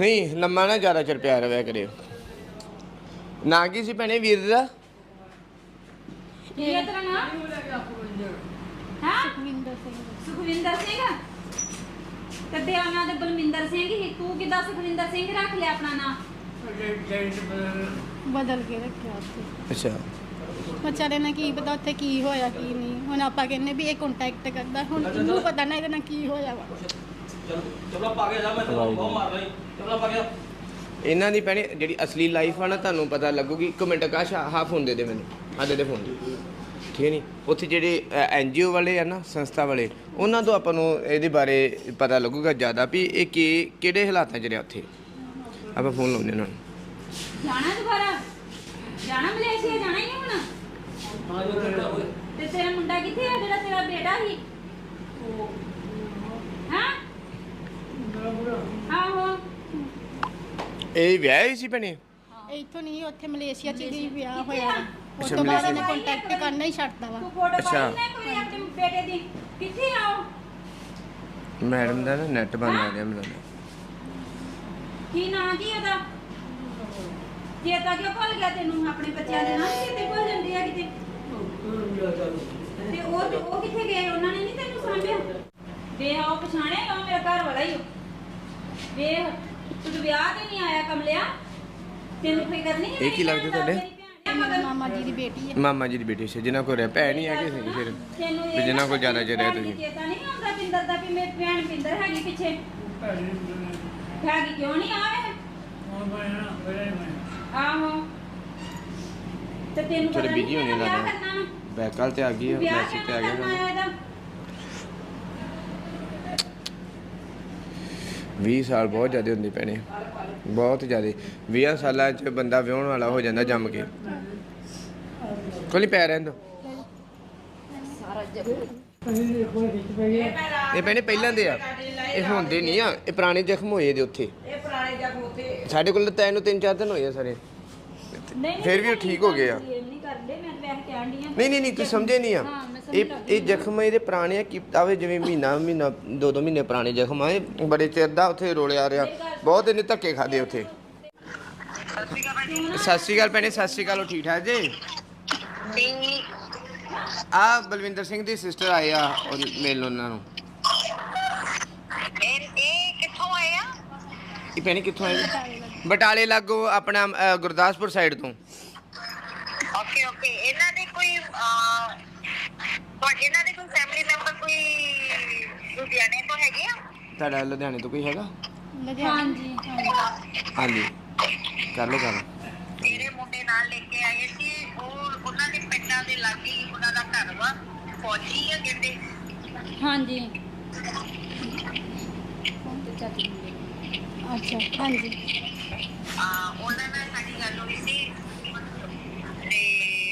ਨਹੀਂ ਲੰਮਾ ਨਾ ਜ਼ਿਆਦਾ ਚਿਰ ਪਿਆ ਰਵਿਆ ਕਰਿਓ। ਨਾ ਕੀ ਸੀ ਭੈਣੇ ਵੀਰ ਦਾ? ਕੀ ਹੈ ਤੇਰਾ ਨਾਮ ਹਾਂ ਸੁਖਵਿੰਦਰ ਸਿੰਘ। ਸੁਖਵਿੰਦਰ ਸਿੰਘ? ਕਦੇ ਆਣਾ ਤੇ ਬਲਮਿੰਦਰ ਸਿੰਘ ਹੀ। ਤੂੰ ਕਿੱਦਾਂ ਸੁਖਵਿੰਦਰ ਸਿੰਘ ਰੱਖ ਲਿਆ ਆਪਣਾ ਨਾਮ ਬਦਲ ਕੇ ਰੱਖਿਆ ਉੱਥੇ। ਅੱਛਾ। ਵਿਚਾਰੇ ਨੇ ਕੀ ਪਤਾ ਉੱਥੇ ਕੀ ਹੋਇਆ ਕੀ ਨਹੀਂ। ਹੁਣ ਆਪਾਂ ਕਹਿੰਨੇ ਵੀ ਇਹ ਕੰਟੈਕਟ ਕਰਦਾ। ਹੁਣ ਇਹਨੂੰ ਪਤਾ ਨਾ ਇਹਦੇ ਨਾਲ ਕੀ ਹੋਇਆ ਵਾ। ਚਲ ਚਪਲਾ ਪਾ ਕੇ ਜਾ ਮੈਂ ਤੈਨੂੰ ਬਹੁਤ ਮਾਰ ਲਈ। ਇਹਨਾਂ ਦੀ ਭੈਣੇ ਜਿਹੜੀ ਅਸਲੀ ਲਾਈਫ ਆ ਨਾ ਤੁਹਾਨੂੰ ਪਤਾ ਲੱਗੂਗੀ। ਇੱਕ ਮਿੰਟ ਕਾਸ਼ ਆਹ ਫੋਨ ਦੇ ਦੇ ਮੈਨੂੰ। ਆ ਦੇ ਦੇ ਫੋਨ ਠੀਕ ਹੈ ਨਹੀਂ ਉੱਥੇ ਜਿਹੜੇ ਐਨਜੀਓ ਵਾਲੇ ਆ ਨਾ ਸੰਸਥਾ ਵਾਲੇ ਉਹਨਾਂ ਤੋਂ ਆਪਾਂ ਨੂੰ ਇਹਦੇ ਬਾਰੇ ਪਤਾ ਲੱਗੂਗਾ ਜ਼ਿਆਦਾ ਵੀ ਇਹ ਕੀ ਕਿਹੜੇ ਹਾਲਾਤਾਂ 'ਚ ਰਿਹਾ ਉੱਥੇ। ਆਪਾਂ ਫੋਨ ਲਾਉਂਦੇ ਉਹਨਾਂ ਨੂੰ। ਜਾਣਾ ਦੁਬਾਰਾ? ਜਾਣਾ ਮਲੇਸ਼ੀਆ ਜਾਣਾ ਹੀ ਆ ਹੁਣ? ਤੇ ਤੇਰਾ ਮੁੰਡਾ ਕਿੱਥੇ ਆ ਜਿਹੜਾ ਤੇਰਾ ਬੇਟਾ ਸੀ? ਹਾਂ? ਆਹੋ। ਇਹ ਵਿਆਹ ਹੀ ਸੀ ਭੈਣੇ? ਇੱਥੋਂ ਨਹੀਂ ਉੱਥੇ ਮਲੇਸ਼ੀਆ ਚ ਹੀ ਵਿਆਹ ਹੋਇਆ। ਉਸ ਤੋਂ ਬਾਅਦ ਉਹਨੇ। ਕੰਟੈਕਟ ਕਰਨਾ ਹੀ ਛੱਡਤਾ ਵਾ। ਅੱਛਾ। ਬੇਟੇ ਦੀ। ਕਿੱਥੇ ਆਓ ਮੈਡਮ ਦਾ ਨਾ ਨੈਟ ਬੰਦ ਆ ਗਿਆ ਮੈਨੂੰ। ਕੀ ਨਾਂ ਕੀ ਉਹਦਾ? ਚੇਤਾ ਕਿਉਂ ਭੁੱਲ ਗਿਆ ਤੈਨੂੰ ਆਪਣੇ ਬੱਚਿਆਂ ਦੇ ਨਾਂ ਚੇਤੇ ਭੁੱਲ ਜਾਂਦੇ ਆ ਕਿਤੇ। ਤੇ ਉਹ ਤੇ ਉਹ ਕਿੱਥੇ ਗਏ? ਉਹਨਾਂ ਨੇ ਨਹੀਂ ਤੈਨੂੰ ਸਾਂਭਿਆ? ਵੇ ਆਓ ਪਛਾਣਿਆ ਉਹ ਮੇਰਾ ਘਰ ਵਾਲਾ ਹੀ ਓ। ਵੇਖ। ਤੂੰ ਵਿਆਹ ਤੇ ਨਹੀਂ ਆਇਆ ਕਮਲਿਆ ਤੈਨੂੰ ਫਿਕਰ ਨਹੀਂ ਇਹ ਕੀ ਲੱਗਦੇ ਤੁਹਾਡੇ? ਮਾਮਾ ਜੀ ਦੀ ਬੇਟੀ ਹੈ ਮਾਮਾ ਜੀ ਦੀ ਬੇਟੀ ਸੀ ਜਿਨ੍ਹਾਂ ਕੋਲ ਰਹਿ ਭੈਣ ਹੀ ਹੈਗੇ ਸੀ ਫਿਰ ਤੈਨੂੰ ਵੀ ਜਿਨ੍ਹਾਂ ਕੋਲ ਜ਼ਿਆਦਾ ਹੈ ਤੁਸੀਂ। ਚੇਤਾ ਨਹੀਂ ਆਉਂਦਾ ਪਿੰਦਰ ਦਾ ਵੀ ਮੇਰੀ ਭੈਣ ਪਿੰਦਰ ਹੈਗੀ ਪਿੱਛੇ ਭੈਣੀ ਹੈਗੀ ਕਿਉਂ ਨਹੀਂ ਆਵੇ ਆਹੋ ਤੇ ਤੈਨੂੰ ਥੋੜੇ ਪਤਾ busy ਨਹੀਂ ਹੋਣੇ ਲੱਗਦਾ। ਕਰਨਾ ਵਾ। ਬੈਕ ਕਾਲ ਤੇ ਆ ਗਈ ਹੈ ਵਿਆਹ ਮੈਸੇਜ ਤੇ ਆ ਕਿਉਂ ਗਿਆ ਕਰਨਾ ਸਾਨੂੰ। ਆ ਇਹਦਾ 20 ਸਾਲ ਬਹੁਤ ਜ਼ਿਆਦਾ ਹੁੰਦੇ ਪੈਣੇ। ਬਹੁਤ ਜ਼ਿਆਦਾ। 20 ਸਾਲਾਂ 'ਚ ਬੰਦਾ ਵਿਆਹਣ ਵਾਲਾ ਹੋ ਜਾਂਦਾ ਜੰਮ ਕੇ। ਕੋਲੀ ਪੈ ਗਿਆ ਇਹ ਭੈਣੇ ਪਹਿਲਾਂ ਦੇ ਆ। ਇਹ ਹੁੰਦੇ ਨਹੀਂ ਆ। ਇਹ ਪੁਰਾਣੇ ਜ਼ਖਮ ਹੋਏ ਦੇ ਉੱਥੇ। ਇਹ ਪੁਰਾਣੇ ਜਗ ਉੱਤੇ ਸਾਡੇ ਕੋਲ ਤਾਂ ਇਹਨੂੰ ਤਿੰਨ ਚਾਰ ਦਿਨ ਹੋਏ ਆ ਸਾਰੇ। ਫਿਰ ਵੀ ਉਹ ਠੀਕ ਹੋ ਗਏ ਆ। ਨਹੀਂ ਨਹੀਂ ਤੁਸੀਂ ਸਮਝੇ ਨਹੀਂ ਆ। ਇਹ ਇਹ ਜ਼ਖਮ ਇਹਦੇ ਪੁਰਾਣੇ ਆ ਕਿ ਆਵੇ ਜਿਵੇਂ ਮਹੀਨਾ ਮਹੀਨਾ ਦੋ ਦੋ ਮਹੀਨੇ ਪੁਰਾਣੇ ਜ਼ਖਮ ਆ ਇਹ ਬੜੇ ਚਿਰ ਦਾ ਉੱਥੇ ਰੋਲਿਆ ਰਿਹਾ। ਬਹੁਤ ਇਹਨੇ ਧੱਕੇ ਖਾਦੇ ਉੱਥੇ। ਸਤਿ ਸ਼੍ਰੀ ਅਕਾਲ ਭੈਣੇ ਸਤਿ ਸ਼੍ਰੀ ਅਕਾਲ ਠੀਕ ਠਾਕ ਜੀ? ਆ ਬਲਵਿੰਦਰ ਸਿੰਘ ਦੀ ਸਿਸਟਰ ਆਏ ਆ ਉਹ ਮਿਲਣ ਉਹਨਾਂ ਨੂੰ। ਇਹ ਭੈਣੇ ਕਿੱਥੋਂ ਆਏ? ਬਟਾਲੇ ਲੱਗੋ ਆਪਣਾ ਅ, ਗੁਰਦਾਸਪੁਰ ਸਾਈਡ ਤੋਂ। Okay okay. ਇਹਨਾਂ ਦੇ ਕੋਈ ਅਹ, ਤੁਹਾਡੇ ਇਹਨਾਂ ਦੇ ਕੋਈ ਫੈਮਿਲੀ ਮੈਂਬਰ ਕੋਈ ਲੁਧਿਆਣੇ ਤੋਂ ਹੈਗੇ ਆ? ਤੁਹਾਡਾ ਲੁਧਿਆਣੇ ਤੋਂ ਕੋਈ ਹੈਗਾ? ਹਾਂਜੀ ਹਾਂਜੀ। ਕਰ ਲਓ ਗੱਲ। ਤੇਰੇ ਮੁੰਡੇ ਨਾਲ ਲੈ ਕੇ ਆਏ ਸੀ ਉਹ ਉਹਨਾਂ ਦੇ ਪਿੰਡਾਂ ਦੇ ਲਾਗੇ ਹੀ ਉਹਨਾਂ ਦਾ ਘਰ ਵਾ ਫੌਜੀ ਆ ਕਹਿੰਦੇ। ਹਾਂਜੀ। ਅੱਛਾ ਹਾਂਜੀ। ਆ ਉਹਨਾਂ ਨਾਲ ਸਾਡੀ ਗੱਲ ਹੋਈ ਸੀ ਤੇ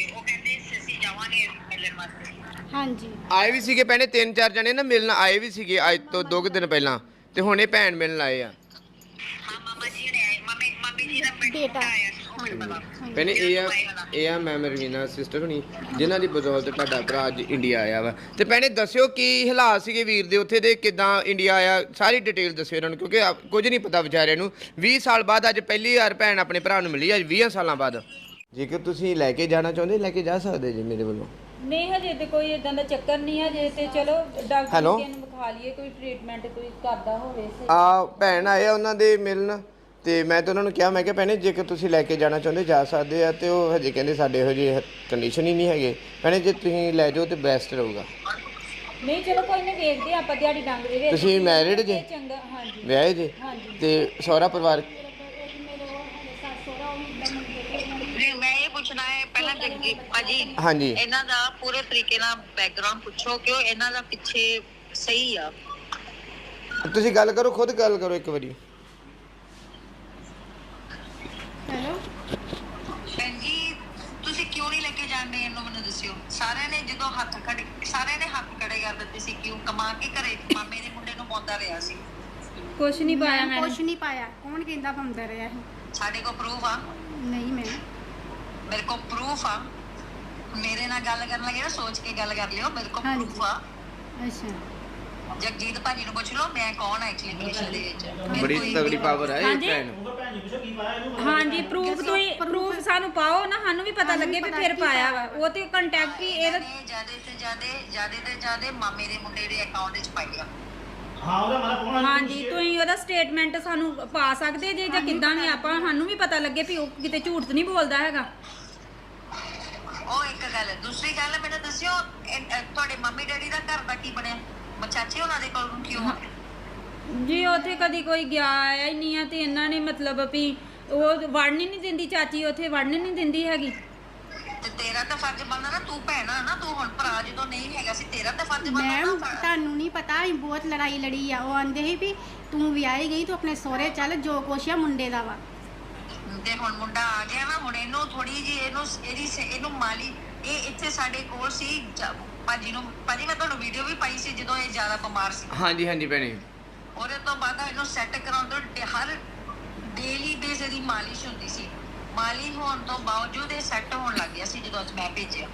ਉਹ ਕਹਿੰਦੇ ਸੀ ਅਸੀਂ ਜਾਵਾਂਗੇ ਮਿਲਣ ਵਾਸਤੇ ਹਾਂਜੀ। ਆਏ ਵੀ ਸੀਗੇ ਭੈਣੇ ਤਿੰਨ ਚਾਰ ਜਣੇ ਨਾ ਮਿਲਣ ਆਏ ਵੀ ਸੀਗੇ ਅੱਜ ਤੋਂ ਦੋ ਕੁ ਦਿਨ ਪਹਿਲਾਂ ਤੇ ਹੁਣੇ ਭੈਣ ਮਿਲਣ ਆਏ ਆ। ਮਾਮਾ ਮੰਮੀ ਮੰਮੀ ਬੇਟਾ। ਆਇਆ ਸੀ। ਉਹ ਮੈਨੂੰ ਪਤਾ ਭੈਣੇ ਇਹ ਆ ਇਹ ਆ ਮੈਂ ਮਰਵੀਨਾ ਸਿਸਟਰ ਹੁਣੀ ਜਿਨ੍ਹਾਂ ਦੀ ਬਦੌਲਤ ਤੁਹਾਡਾ ਭਰਾ ਅੱਜ ਇੰਡੀਆ ਆਇਆ ਵਾ। ਤੇ ਭੈਣੇ ਦੱਸਿਓ ਕੀ ਹਾਲਾਤ ਸੀਗੇ ਵੀਰ ਦੇ ਉੱਥੇ ਦੇ ਕਿਦਾਂ ਇੰਡੀਆ ਆਇਆ? ਸਾਰੀ ਡਿਟੇਲ ਦੱਸਿਓ ਇਹਨਾਂ ਨੂੰ ਕਿਉਂਕਿ ਆਪ- ਕੁਝ ਨਹੀਂ ਪਤਾ ਵਿਚਾਰਿਆਂ ਨੂੰ। 20 ਸਾਲ ਬਾਅਦ ਅੱਜ ਪਹਿਲੀ ਵਾਰ ਭੈਣ ਆਪਣੇ ਭਰਾ ਨੂੰ ਮਿਲੀ ਅੱਜ 20 ਸਾਲਾਂ ਬਾਅਦ। ਜੇਕਰ ਤੁਸੀਂ ਲੈ ਕੇ ਜਾਣਾ ਚਾਹੁੰਦੇ ਲੈ ਕੇ ਜਾ ਸਕਦੇ ਜੀ ਮੇਰੇ ਵੱਲੋਂ। ਨਹੀਂ ਹਜੇ ਤੇ ਕੋਈ ਇਦਾਂ ਦਾ ਚੱਕਰ ਨਹੀਂ ਹੈ ਜੇ ਤੇ ਚਲੋ ਡਾਕਟਰ Hello? ਨੂੰ ਵਿਖਾ ਲਈਏ ਕੋਈ ਟ੍ਰੀਟਮੈਂਟ ਕੋਈ ਕਰਦਾ ਹੋਵੇ ਸਹੀ। ਆ ਭੈਣ ਆਏ ਆ ਉਹਨਾਂ ਦੇ ਮਿਲਣ ਤੇ ਮੈਂ ਤਾਂ ਉਹਨਾਂ ਨੂੰ ਕਿਹਾ ਮੈਂ ਕਿਹਾ ਭੈਣੇ ਜੇਕਰ ਤੁਸੀਂ ਲੈ ਕੇ ਜਾਣਾ ਚਾਹੁੰਦੇ ਜਾ ਸਕਦੇ ਆ ਤੇ ਉਹ ਹਜੇ ਕਹਿੰਦੇ ਸਾਡੇ ਇਹੋ ਜਿਹੇ ਕੰਡੀਸ਼ਨ ਹੀ ਨਹੀਂ ਹੈਗੇ ਭੈਣੇ ਜੇ ਤੁਸੀਂ ਲੈ ਜਾਓ ਤੇ ਬੈਸਟ ਰਹੂਗਾ ਨਹੀਂ ਚਲੋ ਕੋਈ ਨਹੀਂ ਵੇਖਦੇ ਹਾਂ ਆਪਾਂ ਦਿਹਾੜੀ ਡੰਗ ਦੇ ਵਿੱਚ ਤੁਸੀਂ married ਜੇ? ਚੰਗਾ ਹਾਂਜੀ ਵਿਆਹੇ ਜੇ ਹਾਂਜੀ ਤੇ ਸਹੁਰਾ ਪਰਿਵਾਰ ਨਹੀਂ ਮੈਂ ਇਹ ਪੁੱਛਣਾ ਹੈ ਪਹਿਲਾਂ ਜੱਗੀ ਭਾਜੀ ਹਾਂਜੀ। ਇਹਨਾਂ ਦਾ ਪੂਰੇ ਤਰੀਕੇ ਨਾਲ ਬੈਕਗ੍ਰਾਉਂਡ ਪੁੱਛੋ ਕਿ ਉਹ ਇਹਨਾਂ ਦਾ ਪਿੱਛੇ ਸਹੀ ਆ। ਤੁਸੀਂ ਗੱਲ ਕਰੋ ਖੁਦ ਗੱਲ ਕਰੋ ਇੱਕ ਵਾਰੀ। ਹੈਲੋ। ਭੈਣ ਜੀ ਤੁਸੀਂ ਕਿਉਂ ਨਹੀਂ ਲੈ ਕੇ ਜਾਂਦੇ ਇਹਨੂੰ ਮੈਨੂੰ ਦੱਸਿਓ। ਸਾਰਿਆਂ ਨੇ ਜਦੋਂ ਹੱਥ ਖੜੇ ਸਾਰਿਆਂ ਨੇ ਹੱਥ ਖੜੇ ਕਰ ਦਿੱਤੇ ਸੀ ਕਿਉਂ? ਕਮਾ ਕੇ ਘਰੇ ਮਾਮੇ ਦੇ ਮੁੰਡੇ ਨੂੰ ਪਾਉਂਦਾ ਰਿਹਾ ਸੀ। ਕੁਛ ਨਹੀਂ ਪਾਇਆ ਮੈਂ ਕੁਛ ਨਹੀਂ ਪਾਇਆ। ਕੌਣ ਕਹਿੰਦਾ ਪਾਉਂਦਾ ਰਿਹਾ ਇਹ? ਸਾਡੇ ਕੋਲ ਪ੍ਰੂਫ ਆ। ਨਹੀਂ ਮੈਂ। ਮੇਰੇ ਕੋਲ ਪ੍ਰੂਫ ਆ। ਮੇਰੇ ਨਾਲ ਗੱਲ ਕਰਨ ਲੱਗੇ ਨਾ ਸੋਚ ਕੇ ਗੱਲ ਕਰ ਲਿਓ। ਮੇਰੇ ਕੋਲ ਹਾਂਜੀ। ਪ੍ਰੂਫ ਆ। ਅੱਛਾ। ਜਗਜੀਤ ਭਾਜੀ ਨੂੰ ਪੁੱਛ ਲਓ ਮੈਂ ਕੌਣ ਆ ਐਕਚੁਅਲੀ ਦੇ ਵਿੱਚ? ਮੇਰੇ ਬੜੀ ਤਗੜੀ ਪਾਵਰ ਹੈ ਇਹ ਹਾਂਜੀ। ਭੈਣ। ਹਾਂਜੀ ਪ੍ਰੂਫ ਤੋਂ ਹੀ ਪ੍ਰੂਫ ਸਾਨੂੰ ਪਾਓ ਨਾ ਸਾਨੂੰ ਵੀ ਪਤਾ ਲੱਗੇ ਵੀ ਫਿਰ ਪਾਇਆ ਵਾ। ਉਹ ਤੇ ਕੰਟੈਕਟ ਹੀ ਇਹਦਾ ਇਹਨੇ ਜਿਆਦੇ ਤੇ ਜਿਆਦੇ ਜਿਆਦੇ ਤੇ ਜਿਆਦੇ ਮਾਮੇ ਦੇ ਮੁੰਡੇ ਦੇ ਅਕਾਊਂਟ ਵਿੱਚ ਪਾਈ ਆ। ਹਾਂਜੀ ਤੁਸੀਂ ਉਹਦਾ ਸਟੇਟਮੈਂਟ ਸਾਨੂੰ ਪਾ ਸਕਦੇ ਜੇ ਜਾਂ ਕਿੱਦਾਂ ਵੀ ਆਪਾਂ ਸਾਨੂੰ ਵੀ ਪਤਾ ਲੱਗੇ ਵੀ ਉਹ ਕਿਤੇ ਝੂਠ ਤਾਂ ਨਹੀਂ ਬੋਲਦਾ ਹੈਗਾ। ਉਹ ਇੱਕ ਗੱਲ ਹੈ। ਦੂਸਰੀ ਗੱਲ ਮੈਨੂੰ ਦੱਸਿਓ ਤੁਹਾਡੇ ਮੰਮੀ ਡੈਡੀ ਦਾ ਘਰ ਦਾ ਕੀ ਬਣਿਆ ਮਚਾਚੇ ਉਹਨਾਂ ਦੇ ਕੋਲ ਕਿਉਂ ਆ? ਜੀ ਉੱਥੇ ਕਦੀ ਕੋਈ ਗਿਆ ਆਇਆ ਹੀ ਨਹੀਂ ਆ ਤੇ ਇਹਨਾਂ ਨੇ ਮਤਲਬ ਵੀ ਉਹ ਵੜਨ ਹੀ ਨਹੀਂ ਦਿੰਦੀ ਚਾਚੀ ਉੱਥੇ ਵੜਨ ਹੀ ਨਹੀਂ ਦਿੰਦੀ ਹੈਗੀ ਤੇ ਤੇਰਾ ਤਾਂ ਫਰਜ਼ ਬਣਦਾ ਨਾ ਤੂੰ ਭੈਣ ਨਾ ਤੂੰ ਹੁਣ ਭਰਾ ਜਦੋਂ ਨਹੀਂ ਹੈਗਾ ਸੀ ਤੇਰਾ ਤਾਂ ਫਰਜ਼ ਬਣਦਾ ਮੈਮ ਨਾ ਤੁਹਾਨੂੰ ਨਹੀਂ ਪਤਾ ਅਸੀਂ ਬਹੁਤ ਲੜਾਈ ਲੜੀ ਆ ਉਹ ਆਂਦੇ ਸੀ ਵੀ ਤੂੰ ਵਿਆਹੀ ਗਈ ਤੂੰ ਆਪਣੇ ਸਹੁਰੇ ਚੱਲ ਜੋ ਕੁਛ ਆ ਮੁੰਡੇ ਦਾ ਵਾ ਤੇ ਹੁਣ ਮੁੰਡਾ ਆ ਗਿਆ ਨਾ ਹੁਣ ਇਹਨੂੰ ਥੋੜੀ ਜੀ ਇਹਨੂੰ ਇਹਦੀ ਸ- ਇਹਨੂੰ ਮਾਲੀ ਇਹ ਇੱਥੇ ਸਾਡੇ ਕੋਲ ਸੀ ਭਾਜੀ ਨੂੰ ਭਾਜੀ ਮੈਂ ਤੁਹਾਨੂੰ ਵੀਡੀਓ ਵੀ ਪਾਈ ਸੀ ਜਦੋਂ ਇਹ ਜ਼ਿਆਦਾ ਬਿਮਾਰ ਸੀ। ਹਾਂਜੀ ਹਾਂਜੀ ਭੈਣੇ। ਉਹਦੇ ਤੋਂ ਬਾਅਦ ਇਹਨੂੰ ਸੈੱਟ ਕਰਾਉਣ ਤੋਂ ਹਰ ਡੇਲੀ ਬੇਸ ਇਹਦੀ ਮਾਲਿਸ਼ ਹੁੰਦੀ ਸੀ। ਮਾਲੀ ਹੋਣ ਤੋਂ ਬਾਵਜੂਦ ਇਹ ਸੈੱਟ ਹੋਣ ਲੱਗ ਗਿਆ ਸੀ ਜਦੋਂ ਅੱਜ ਮੈਂ ਭੇਜਿਆ।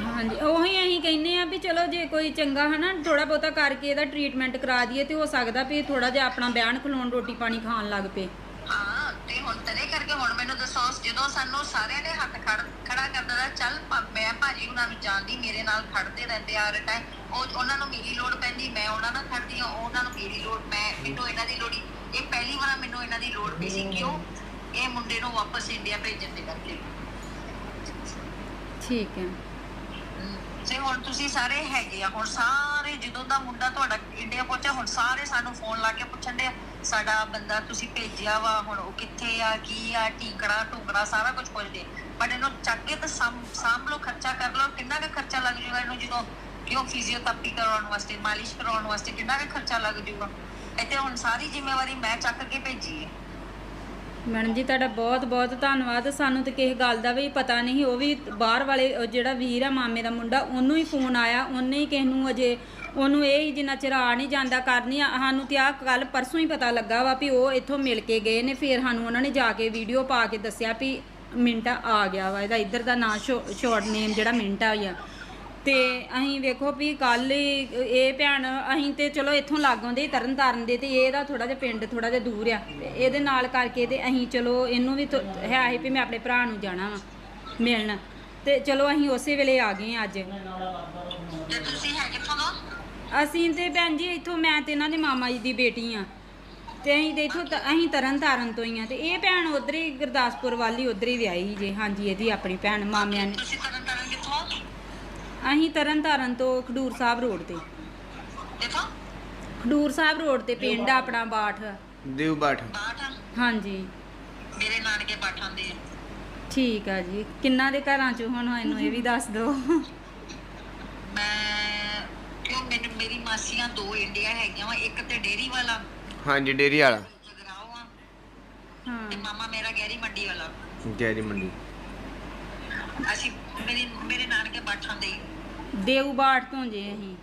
ਹਾਂਜੀ ਉਹੀ ਅਸੀਂ ਕਹਿੰਨੇ ਆ ਵੀ ਚਲੋ ਜੇ ਕੋਈ ਚੰਗਾ ਹਨਾ ਥੋੜਾ ਬਹੁਤਾ ਕਰਕੇ ਇਹਦਾ ਟ੍ਰੀਟਮੈਂਟ ਕਰਾ ਦਈਏ ਤੇ ਹੋ ਸਕਦਾ ਵੀ ਥੋੜਾ ਜਿਹਾ ਆਪਣਾ ਬਿਆਨ ਖਲੋਣ ਰੋਟੀ ਪਾਣੀ ਖਾਣ ਲੱਗ ਪਏ। ਹਾਂ ਤੇ ਭਾਜੀ ਹੁਣ ਤਰੇ ਕਰਕੇ ਹੁਣ ਮੈਨੂੰ ਦੱਸੋ ਜਦੋਂ ਸਾਨੂੰ ਸਾਰਿਆਂ ਨੇ ਹੱਥ ਖੜ ਖੜਾ ਕਰ ਦਿੱਤਾ ਚੱਲ ਭਾ- ਮੈਂ ਭਾਜੀ ਉਹਨਾਂ ਨੂੰ ਜਾਣਦੀ ਮੇਰੇ ਨਾਲ ਖੜਦੇ ਰਹਿੰਦੇ ਆ ਹਰ ਟਾਈਮ ਉਹ ਉਹਨਾਂ ਨੂੰ ਮੇਰੀ ਲੋੜ ਪੈਂਦੀ ਮੈਂ ਉਹਨਾਂ ਨਾਲ ਖੜਦੀ ਹਾਂ ਉਹਨਾਂ ਨੂੰ ਮੇਰੀ ਲੋੜ ਮੈਂ ਮੈਨੂੰ ਇਹਨਾਂ ਦੀ ਲੋੜ ਹੀ- ਇਹ ਪਹਿਲੀ ਵਾਰ ਮੈਨੂੰ ਇਹਨਾਂ ਦੀ ਲੋੜ ਪਈ ਸੀ ਕਿਉਂ? ਇਹ ਮੁੰਡੇ ਨੂੰ ਵਾਪਸ ਇੰਡੀਆ ਭੇਜਣ ਦੇ ਕਰਕੇ। ਠੀਕ ਹੈ। ਤੇ ਹੁਣ ਤੁਸੀਂ ਸਾਰੇ ਹੈਗੇ ਆ ਹੁਣ ਸਾਰੇ ਜਦੋਂ ਦਾ ਮੁੰਡਾ ਤੁਹਾਡਾ ਇੰਡੀਆ ਪਹੁੰਚਿਆ ਹੁਣ ਸਾਰੇ ਸਾਨੂੰ ਫੋਨ ਲਾ ਕੇ ਪੁੱਛਣ ਦੇ ਸਾਡਾ ਬੰਦਾ ਤੁਸੀਂ ਭੇਜਿਆ ਵਾ, ਹੁਣ ਉਹ ਕਿੱਥੇ ਆ, ਕੀ ਆ, ਟੀਕੜਾ, ਟੁਕੜਾ, ਸਾਰਾ ਕੁਝ ਪੁੱਛਦੇ ਪਰ ਇਹਨੂੰ ਚੱਕ ਕੇ ਤਾਂ ਸਾਂਭ ਸਾਂਭ ਖਰਚਾ ਕਰ ਲਓ, ਕਿੰਨਾ ਕੁ ਖਰਚਾ ਲੱਗ ਜੂਗਾ ਇਹਨੂੰ ਜਦੋਂ ਕਿਉਂ ਫਿਜ਼ੀਓਥੈਰੇਪੀ ਕਰਵਾਉਣ ਵਾਸਤੇ, ਮਾਲਿਸ਼ ਕਰਵਾਉਣ ਵਾਸਤੇ ਕਿੰਨਾ ਕੁ ਖਰਚਾ ਲੱਗ ਜੂਗਾ? ਇੱਥੇ ਹੁਣ ਸਾਰੀ ਜ਼ਿੰਮੇਵਾਰੀ ਮੈਂ ਚੱਕ ਕੇ ਭੇਜੀ ਹੈ। ਮੈਡਮ ਜੀ, ਤੁਹਾਡਾ ਬਹੁਤ ਬਹੁਤ ਧੰਨਵਾਦ। ਸਾਨੂੰ ਤੇ ਕਿਸੇ ਗੱਲ ਦਾ ਵੀ ਪਤਾ ਨਹੀਂ ਉਹ ਵੀ ਬਾਹਰ ਵਾਲੇ ਜਿਹੜਾ ਵੀਰ ਆ, ਮਾਮੇ ਦਾ ਮੁੰਡਾ, ਉਹਨੂੰ ਹੀ ਫੋਨ ਆਇਆ। ਉਹਨੇ ਹੀ ਕਿਸੇ ਨੂੰ ਅਜੇ ਉਹਨੂੰ ਇਹ ਹੀ ਜਿੰਨਾ ਚਿਰ ਆ ਨਹੀਂ ਜਾਂਦਾ ਕਰਨੀ ਆ, ਸਾਨੂੰ ਤੇ ਆ ਕੱਲ ਪਰਸੋਂ ਹੀ ਪਤਾ ਲੱਗਾ ਵਾ ਵੀ ਉਹ ਇੱਥੋਂ ਮਿਲ ਕੇ ਗਏ ਨੇ, ਫਿਰ ਸਾਨੂੰ ਉਹਨਾਂ ਨੇ ਜਾ ਕੇ ਵੀਡੀਓ ਪਾ ਕੇ ਦੱਸਿਆ ਵੀ ਮਿੰਟਾ ਆ ਗਿਆ ਵਾ, ਇਹਦਾ ਇੱਧਰ ਦਾ ਨਾਂ ਸ਼ਾਰਟ ਨੇਮ ਜਿਹੜਾ ਮਿੰਟਾ ਆ ਤੇ ਅਸੀਂ ਵੇਖੋ ਵੀ ਕੱਲ ਇਹ ਭੈਣ ਅਸੀਂ ਤੇ ਚਲੋ ਇੱਥੋਂ ਲਾਗੋਂ ਦੇ ਤਰਨ ਤਾਰਨ ਦੇ ਤੇ ਇਹਦਾ ਥੋੜਾ ਜਿਹਾ ਪਿੰਡ ਥੋੜਾ ਜਿਹਾ ਦੂਰ ਆ। ਇਹਦੇ ਨਾਲ ਕਰਕੇ ਤੇ ਅਸੀਂ ਚਲੋ ਇਹਨੂੰ ਵੀ ਹੈ ਸੀ ਵੀ ਮੈਂ ਆਪਣੇ ਭਰਾ ਨੂੰ ਜਾਣਾ ਵਾ ਮਿਲਣ। ਤੇ ਚਲੋ ਅਸੀਂ ਉਸੇ ਵੇਲੇ ਆ ਗਏ ਹਾਂ ਅੱਜ। ਤੇ ਤੁਸੀਂ ਹੈ ਕਿੱਥੋਂ ਦਾ ਅਸੀਂ ਤੇ ਭੈਣ ਜੀ ਇੱਥੋਂ ਮੈਂ ਤੇ ਇਹਨਾਂ ਦੇ ਮਾਮਾ ਜੀ ਦੀ ਬੇਟੀ ਆ। ਤੇ ਅਸੀਂ ਤੇ ਇੱਥੋਂ ਤ- ਅਸੀਂ ਤਰਨ ਤਾਰਨ ਤੋਂ ਹੀ ਆ। ਤੇ ਇਹ ਭੈਣ ਉਧਰ ਹੀ ਗੁਰਦਾਸਪੁਰ ਵਾਲੀ ਉਧਰ ਹੀ ਵਿਆਹੀ ਜੇ। ਹਾਂਜੀ ਇਹਦੀ ਆਪਣੀ ਭੈਣ ਮਾਮਿਆਂ ਨੇ। ਤੁਸੀਂ ਤਰਨ ਤਾਰਨ ਕਿੱਥੋਂ ਅਸੀਂ ਤਰਨ ਤਾਰਨ ਤੋਂ ਖਡੂਰ ਸਾਹਿਬ ਰੋਡ ਤੇ। ਕਿੱਥੋਂ? ਖਡੂਰ ਸਾਹਿਬ ਰੋਡ ਤੇ ਪਿੰਡ ਆ ਆਪਣਾ ਬਾਠ। ਦਿਵ ਬਾਠ। ਬਾਠ ਹਾਂਜੀ। ਮੇਰੇ ਨਾਨਕੇ ਬਾਠਾਂ ਦੇ ਠੀਕ ਆ ਜੀ। ਕਿੰਨਾ ਦੇ ਘਰਾਂ ਚ ਹੁਣ ਇਹਨੂੰ ਇਹ ਵੀ ਦੱਸ ਦਿਓ। ਮੈਂ ਕਿਉਂ ਮੈਨੂੰ ਮੇਰੀ ਮਾਸੀਆਂ ਦੋ ਇੰਡੀਆ ਹੈਗੀਆਂ ਵਾ ਇੱਕ ਤੇ ਡੇਰੀ ਵਾਲਾ। ਹਾਂਜੀ ਡੇਰੀ ਵਾਲਾ। ਜਗਰਾਓ ਆ। ਹਾਂ। ਤੇ ਮਾਮਾ ਮੇਰਾ ਗੈਰੀ ਮੰਡੀ ਵਾਲਾ। ਗੈਰੀ ਮੰਡੀ। ਅਸੀਂ ਮੇਰੇ ਮੇਰੇ ਨਾਨਕੇ ਬਾਠਾਂ ਦੇ। ਦੇਊ ਬਾਠ ਤੋਂ ਜੇ ਅਸੀਂ।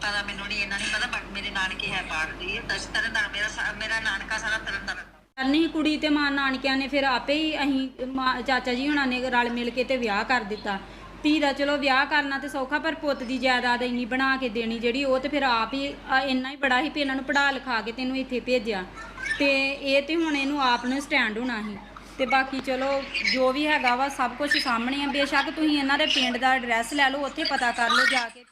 ਪਤਾ ਮੈਨੂੰ ਨਹੀਂ ਇਹਨਾਂ ਨਹੀਂ ਪਤਾ ਬਟ ਮੇਰੇ ਨਾਨਕੇ ਹੈ ਬਾਠ ਦੀ। ਦਸ ਤਰਨ ਤਾਰਨ ਮੇਰਾ ਮੇਰਾ ਨਾਨਕਾ ਸਾਰਾ ਤਰਨ ਤਾਰਨ ਕਰਨੀ ਕੁੜੀ ਤੇ ਮਾਂ ਨਾਨਕਿਆਂ ਨੇ ਫਿਰ ਆਪੇ ਹੀ ਅਸੀਂ ਚਾਚਾ ਜੀ ਹੁਣਾਂ ਨੇ ਰਲ ਮਿਲ ਕੇ ਤੇ ਵਿਆਹ ਕਰ ਦਿੱਤਾ। ਧੀ ਦਾ ਚਲੋ ਵਿਆਹ ਕਰਨਾ ਤੇ ਸੌਖਾ ਪਰ ਪੁੱਤ ਦੀ ਜਾਇਦਾਦ ਇੰਨੀ ਬਣਾ ਕੇ ਦੇਣੀ ਜਿਹੜੀ ਉਹ ਤੇ ਫਿਰ ਆਪ ਹੀ ਆ, ਇੰਨਾ ਹੀ ਬੜਾ ਸੀ ਵੀ ਇਹਨਾਂ ਨੂੰ ਪੜਾ ਲਿਖਾ ਕੇ ਤੈਨੂੰ ਇੱਥੇ ਭੇਜਿਆ। ਤੇ ਇਹ ਤੇ ਹੁਣ ਇਹਨੂੰ ਆਪ ਨੂੰ ਸਟੈਂਡ ਹੋਣਾ ਸੀ। ਤੇ ਬਾਕੀ ਚਲੋ ਜੋ ਵੀ ਹੈਗਾ ਵਾ ਸਭ ਕੁਝ ਸਾਹਮਣੇ ਆ। ਬੇਸ਼ੱਕ ਤੁਸੀਂ ਇਹਨਾਂ ਦੇ ਪਿੰਡ ਦਾ ਐਡਰੈਸ ਲੈ ਲਓ ਉੱਥੇ ਪਤਾ ਕਰ ਲਓ ਜਾ ਕੇ।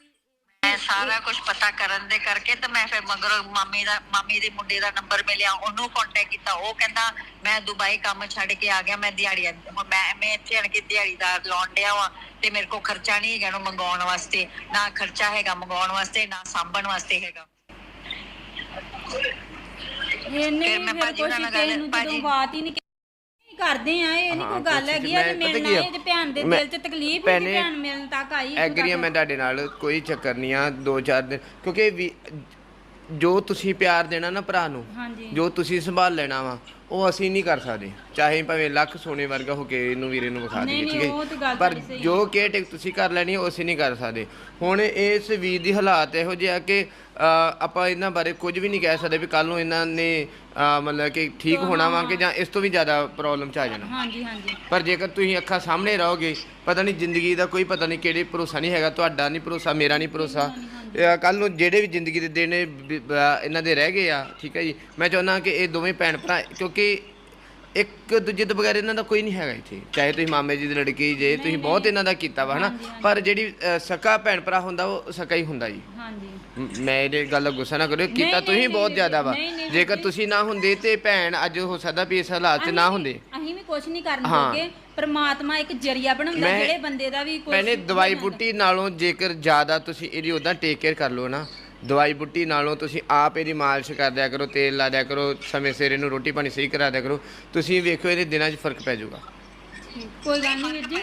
ਮੈਂ ਸਾਰਾ ਕੁਝ ਪਤਾ ਕਰਨ ਦੇ ਕਰਕੇ ਤੇ ਮੈਂ ਫਿਰ ਮਗਰ ਮਾਮੀ ਦਾ ਮਾਮੀ ਦੇ ਮੁੰਡੇ ਦਾ ਨੰਬਰ ਮਿਲਿਆ ਉਹਨੂੰ ਕੰਟੈਕਟ ਕੀਤਾ। ਉਹ ਕਹਿੰਦਾ ਮੈਂ ਦੁਬਈ ਕੰਮ ਛੱਡ ਕੇ ਆ ਗਿਆ ਮੈਂ ਦਿਹਾੜੀ ਮੈਂ ਮੈਂ ਇੱਥੇ ਆਣ ਕੇ ਦਿਹਾੜੀਦਾਰ ਲਾਉਣ ਡਿਆ ਵਾਂ ਤੇ ਮੇਰੇ ਕੋਲ ਖਰਚਾ ਨਹੀਂ ਹੈਗਾ ਨੂੰ ਮੰਗਾਉਣ ਵਾਸਤੇ ਨਾ ਖਰਚਾ ਹੈਗਾ ਮੰਗਾਉਣ ਵਾਸਤੇ ਨਾ ਸਾਂਭਣ ਵਾਸਤੇ ਹੈਗਾ। ਇਹਨੇ ਫਿਰ ਵੀ ਮੈਂ ਫਿਰ ਭਾਜੀ ਕੁਛ ਨਾਲ ਗੱਲ- ਕਿਸੇ ਨੂੰ ਜਦੋਂ ਬਾਤ ਹੀ ਨਹੀਂ ਕਰਦੇ ਆ ਇਹ ਨਹੀਂ ਹਾਂ, ਕੋਈ ਗੱਲ ਹੈਗੀ ਮੈਂ- ਪਤਾ ਮਿਲਣਾ ਕੀ ਆ? ਹੈ ਭੈਣ ਦੇ ਮੈਂ- ਦਿਲ 'ਚ ਤਕਲੀਫ ਹੀ ਭੈਣੇ, ਭੈਣ ਮਿਲਣ ਤੱਕ ਆਈ ਇੱਥੋਂ ਐਗਰੀ। ਮੈਂ ਤੁਹਾਡੇ ਨਾਲ ਕੋਈ ਚੱਕਰ ਨਹੀਂ ਆ ਦੋ ਚਾਰ ਦਿਨ ਕਿਉਂਕਿ ਵੀ ਜੋ ਤੁਸੀਂ ਪਿਆਰ ਦੇਣਾ ਨਾ ਭਰਾ ਨੂੰ ਹਾਂਜੀ ਜੋ ਤੁਸੀਂ ਸੰਭਾਲ ਲੈਣਾ ਵਾ ਉਹ ਅਸੀਂ ਨਹੀਂ ਕਰ ਸਕਦੇ। ਚਾਹੇ ਭਾਵੇਂ ਲੱਖ ਸੋਨੇ ਵਰਗਾ ਹੋ ਕੇ ਇਹਨੂੰ ਵੀਰੇ ਨੂੰ ਵਿਖਾ ਦਈਏ ਨਹੀਂ, ਠੀਕ ਉਹ ਹੈ ਤੇ? ਗੱਲ ਪਰ ਤੁਹਾਡੀ ਸਹੀ ਜੋ ਕੇਅਰ ਟੇਕ ਤੁਸੀਂ ਕਰ ਲੈਣੀ ਹੈ, ਉਹ ਅਸੀਂ ਨਹੀਂ ਕਰ ਸਕਦੇ। ਹੁਣ ਇਸ ਵੀਰ ਦੀ ਹਾਲਾਤ ਇਹੋ ਜਿਹੇ ਆ ਕਿ ਅ, ਆਪਾਂ ਇਹਨਾਂ ਬਾਰੇ ਕੁਝ ਵੀ ਨਹੀਂ ਕਹਿ ਸਕਦੇ ਵੀ ਕੱਲ ਨੂੰ ਇਹਨਾਂ ਨੇ ਅ, ਮਤਲਬ ਕਿ ਠੀਕ ਹੋਣਾ ਵਾ ਕਿ ਜਾਂ ਇਸ ਤੋਂ ਵੀ ਜ਼ਿਆਦਾ ਪ੍ਰੋਬਲਮ ਚ ਆ ਜਾਣਾ। ਹਾਂਜੀ ਹਾਂਜੀ। ਪਰ ਜੇਕਰ ਤੁਸੀਂ ਅੱਖਾਂ ਸਾਹਮਣੇ ਰਹੋਗੇ ਪਤਾ ਨਹੀਂ ਜ਼ਿੰਦਗੀ ਦਾ ਕੋਈ ਪਤਾ ਨਹੀਂ ਕਿਹੜੇ ਭਰੋਸਾ ਨਹੀਂ ਹੈਗਾ ਤੁਹਾਡਾ ਨਹੀਂ ਭਰੋਸਾ ਮੇਰਾ ਨਹੀਂ ਭਰੋਸਾ। ਕੱਲ ਨੂੰ ਜਿਹੜੇ ਵੀ ਜ਼ਿੰਦਗੀ ਦੇ ਦਿਨ ਇਹ ਬ- ਬ- ਇਹਨਾਂ ਦੇ ਰਹਿ ਗਏ ਆ ਠੀਕ ਹੈ ਜੀ? ਮੈਂ ਚਾਹੁੰਦਾ ਕਿ ਇਹ ਦੋਵੇਂ ਭੈਣ ਭਰਾ ਕਿਉਂਕਿ ਇੱਕ ਦੂਜੇ ਤੋਂ ਬਗੈਰ ਇਹਨਾਂ ਦਾ ਕੋਈ ਨਹੀਂ ਹੈਗਾ ਇੱਥੇ। ਚਾਹੇ ਤੁਸੀਂ ਮਾਮੇ ਜੀ ਦੀ ਲੜਕੀ ਜੇ ਤੁਸੀਂ ਬਹੁਤ ਇਹਨਾਂ ਦਾ ਕੀਤਾ ਵਾ ਹਨਾ? ਪਰ ਜਿਹੜੀ ਅ, ਸਕਾ ਭੈਣ ਭਰਾ ਹੁੰਦਾ ਉਹ ਸਕਾ ਹੀ ਹੁੰਦਾ ਜੀ। ਹਾਂਜੀ। ਮ- ਮੈਂ ਇਹ ਗੱਲ ਦਾ ਗੁੱਸਾ ਨਾ ਕਰਿਓ ਕੀਤਾ ਨਹੀਂ, ਤੁਸੀਂ ਨਹੀਂ, ਬਹੁਤ ਜ਼ਿਆਦਾ ਵਾ। ਨਹੀਂ, ਨਹੀਂ, ਜੇਕਰ ਤੁਸੀਂ ਨਾ ਹੁੰਦੇ ਤੇ ਭੈਣ ਅੱਜ ਹੋ ਸਕਦਾ ਵੀ ਇਸ ਹਾਲਾਤ 'ਚ ਨਾ ਅਸੀਂ- ਹੁੰਦੇ। ਅਸੀਂ ਵੀ ਕੁਝ ਨਹੀਂ ਕਰਨ ਹਾਂ। ਜੋਗੇ। ਪਰਮਾਤਮਾ ਇੱਕ ਜਰੀਆ ਬਣਾਉਂਦਾ ਮੈਂ- ਜਿਹੜੇ ਬੰਦੇ ਦਾ ਵੀ ਕੁਛ ਮੈਨੇ ਦਵਾਈ। ਬੂਟੀ ਨਾਲੋਂ ਜੇਕਰ ਜ਼ਿਆਦਾ ਤੁਸੀਂ ਇਹਦੀ ਉਦਾਂ ਟੇਕ ਕੇਅਰ ਕਰ ਲਓ ਨਾ ਦਵਾਈ ਬੂਟੀ ਨਾਲੋਂ ਤੁਸੀਂ ਆਪ ਇਹਦੀ ਮਾਲਿਸ਼ ਕਰ ਦਿਆ ਕਰੋ ਤੇਲ ਲਾ ਦਿਆ ਕਰੋ ਸਮੇਂ ਸਿਰ ਇਹਨੂੰ ਰੋਟੀ ਪਾਣੀ ਸਹੀ ਕਰਾ ਦਿਆ ਕਰੋ ਤੁਸੀਂ ਵੇਖਿਓ ਇਹਦੇ ਦਿਨਾਂ 'ਚ ਫ਼ਰਕ ਪੈ ਜਾਊਗਾ। ਕੋਈ ਗੱਲ ਨਹੀਂ ਵੀਰ ਜੀ।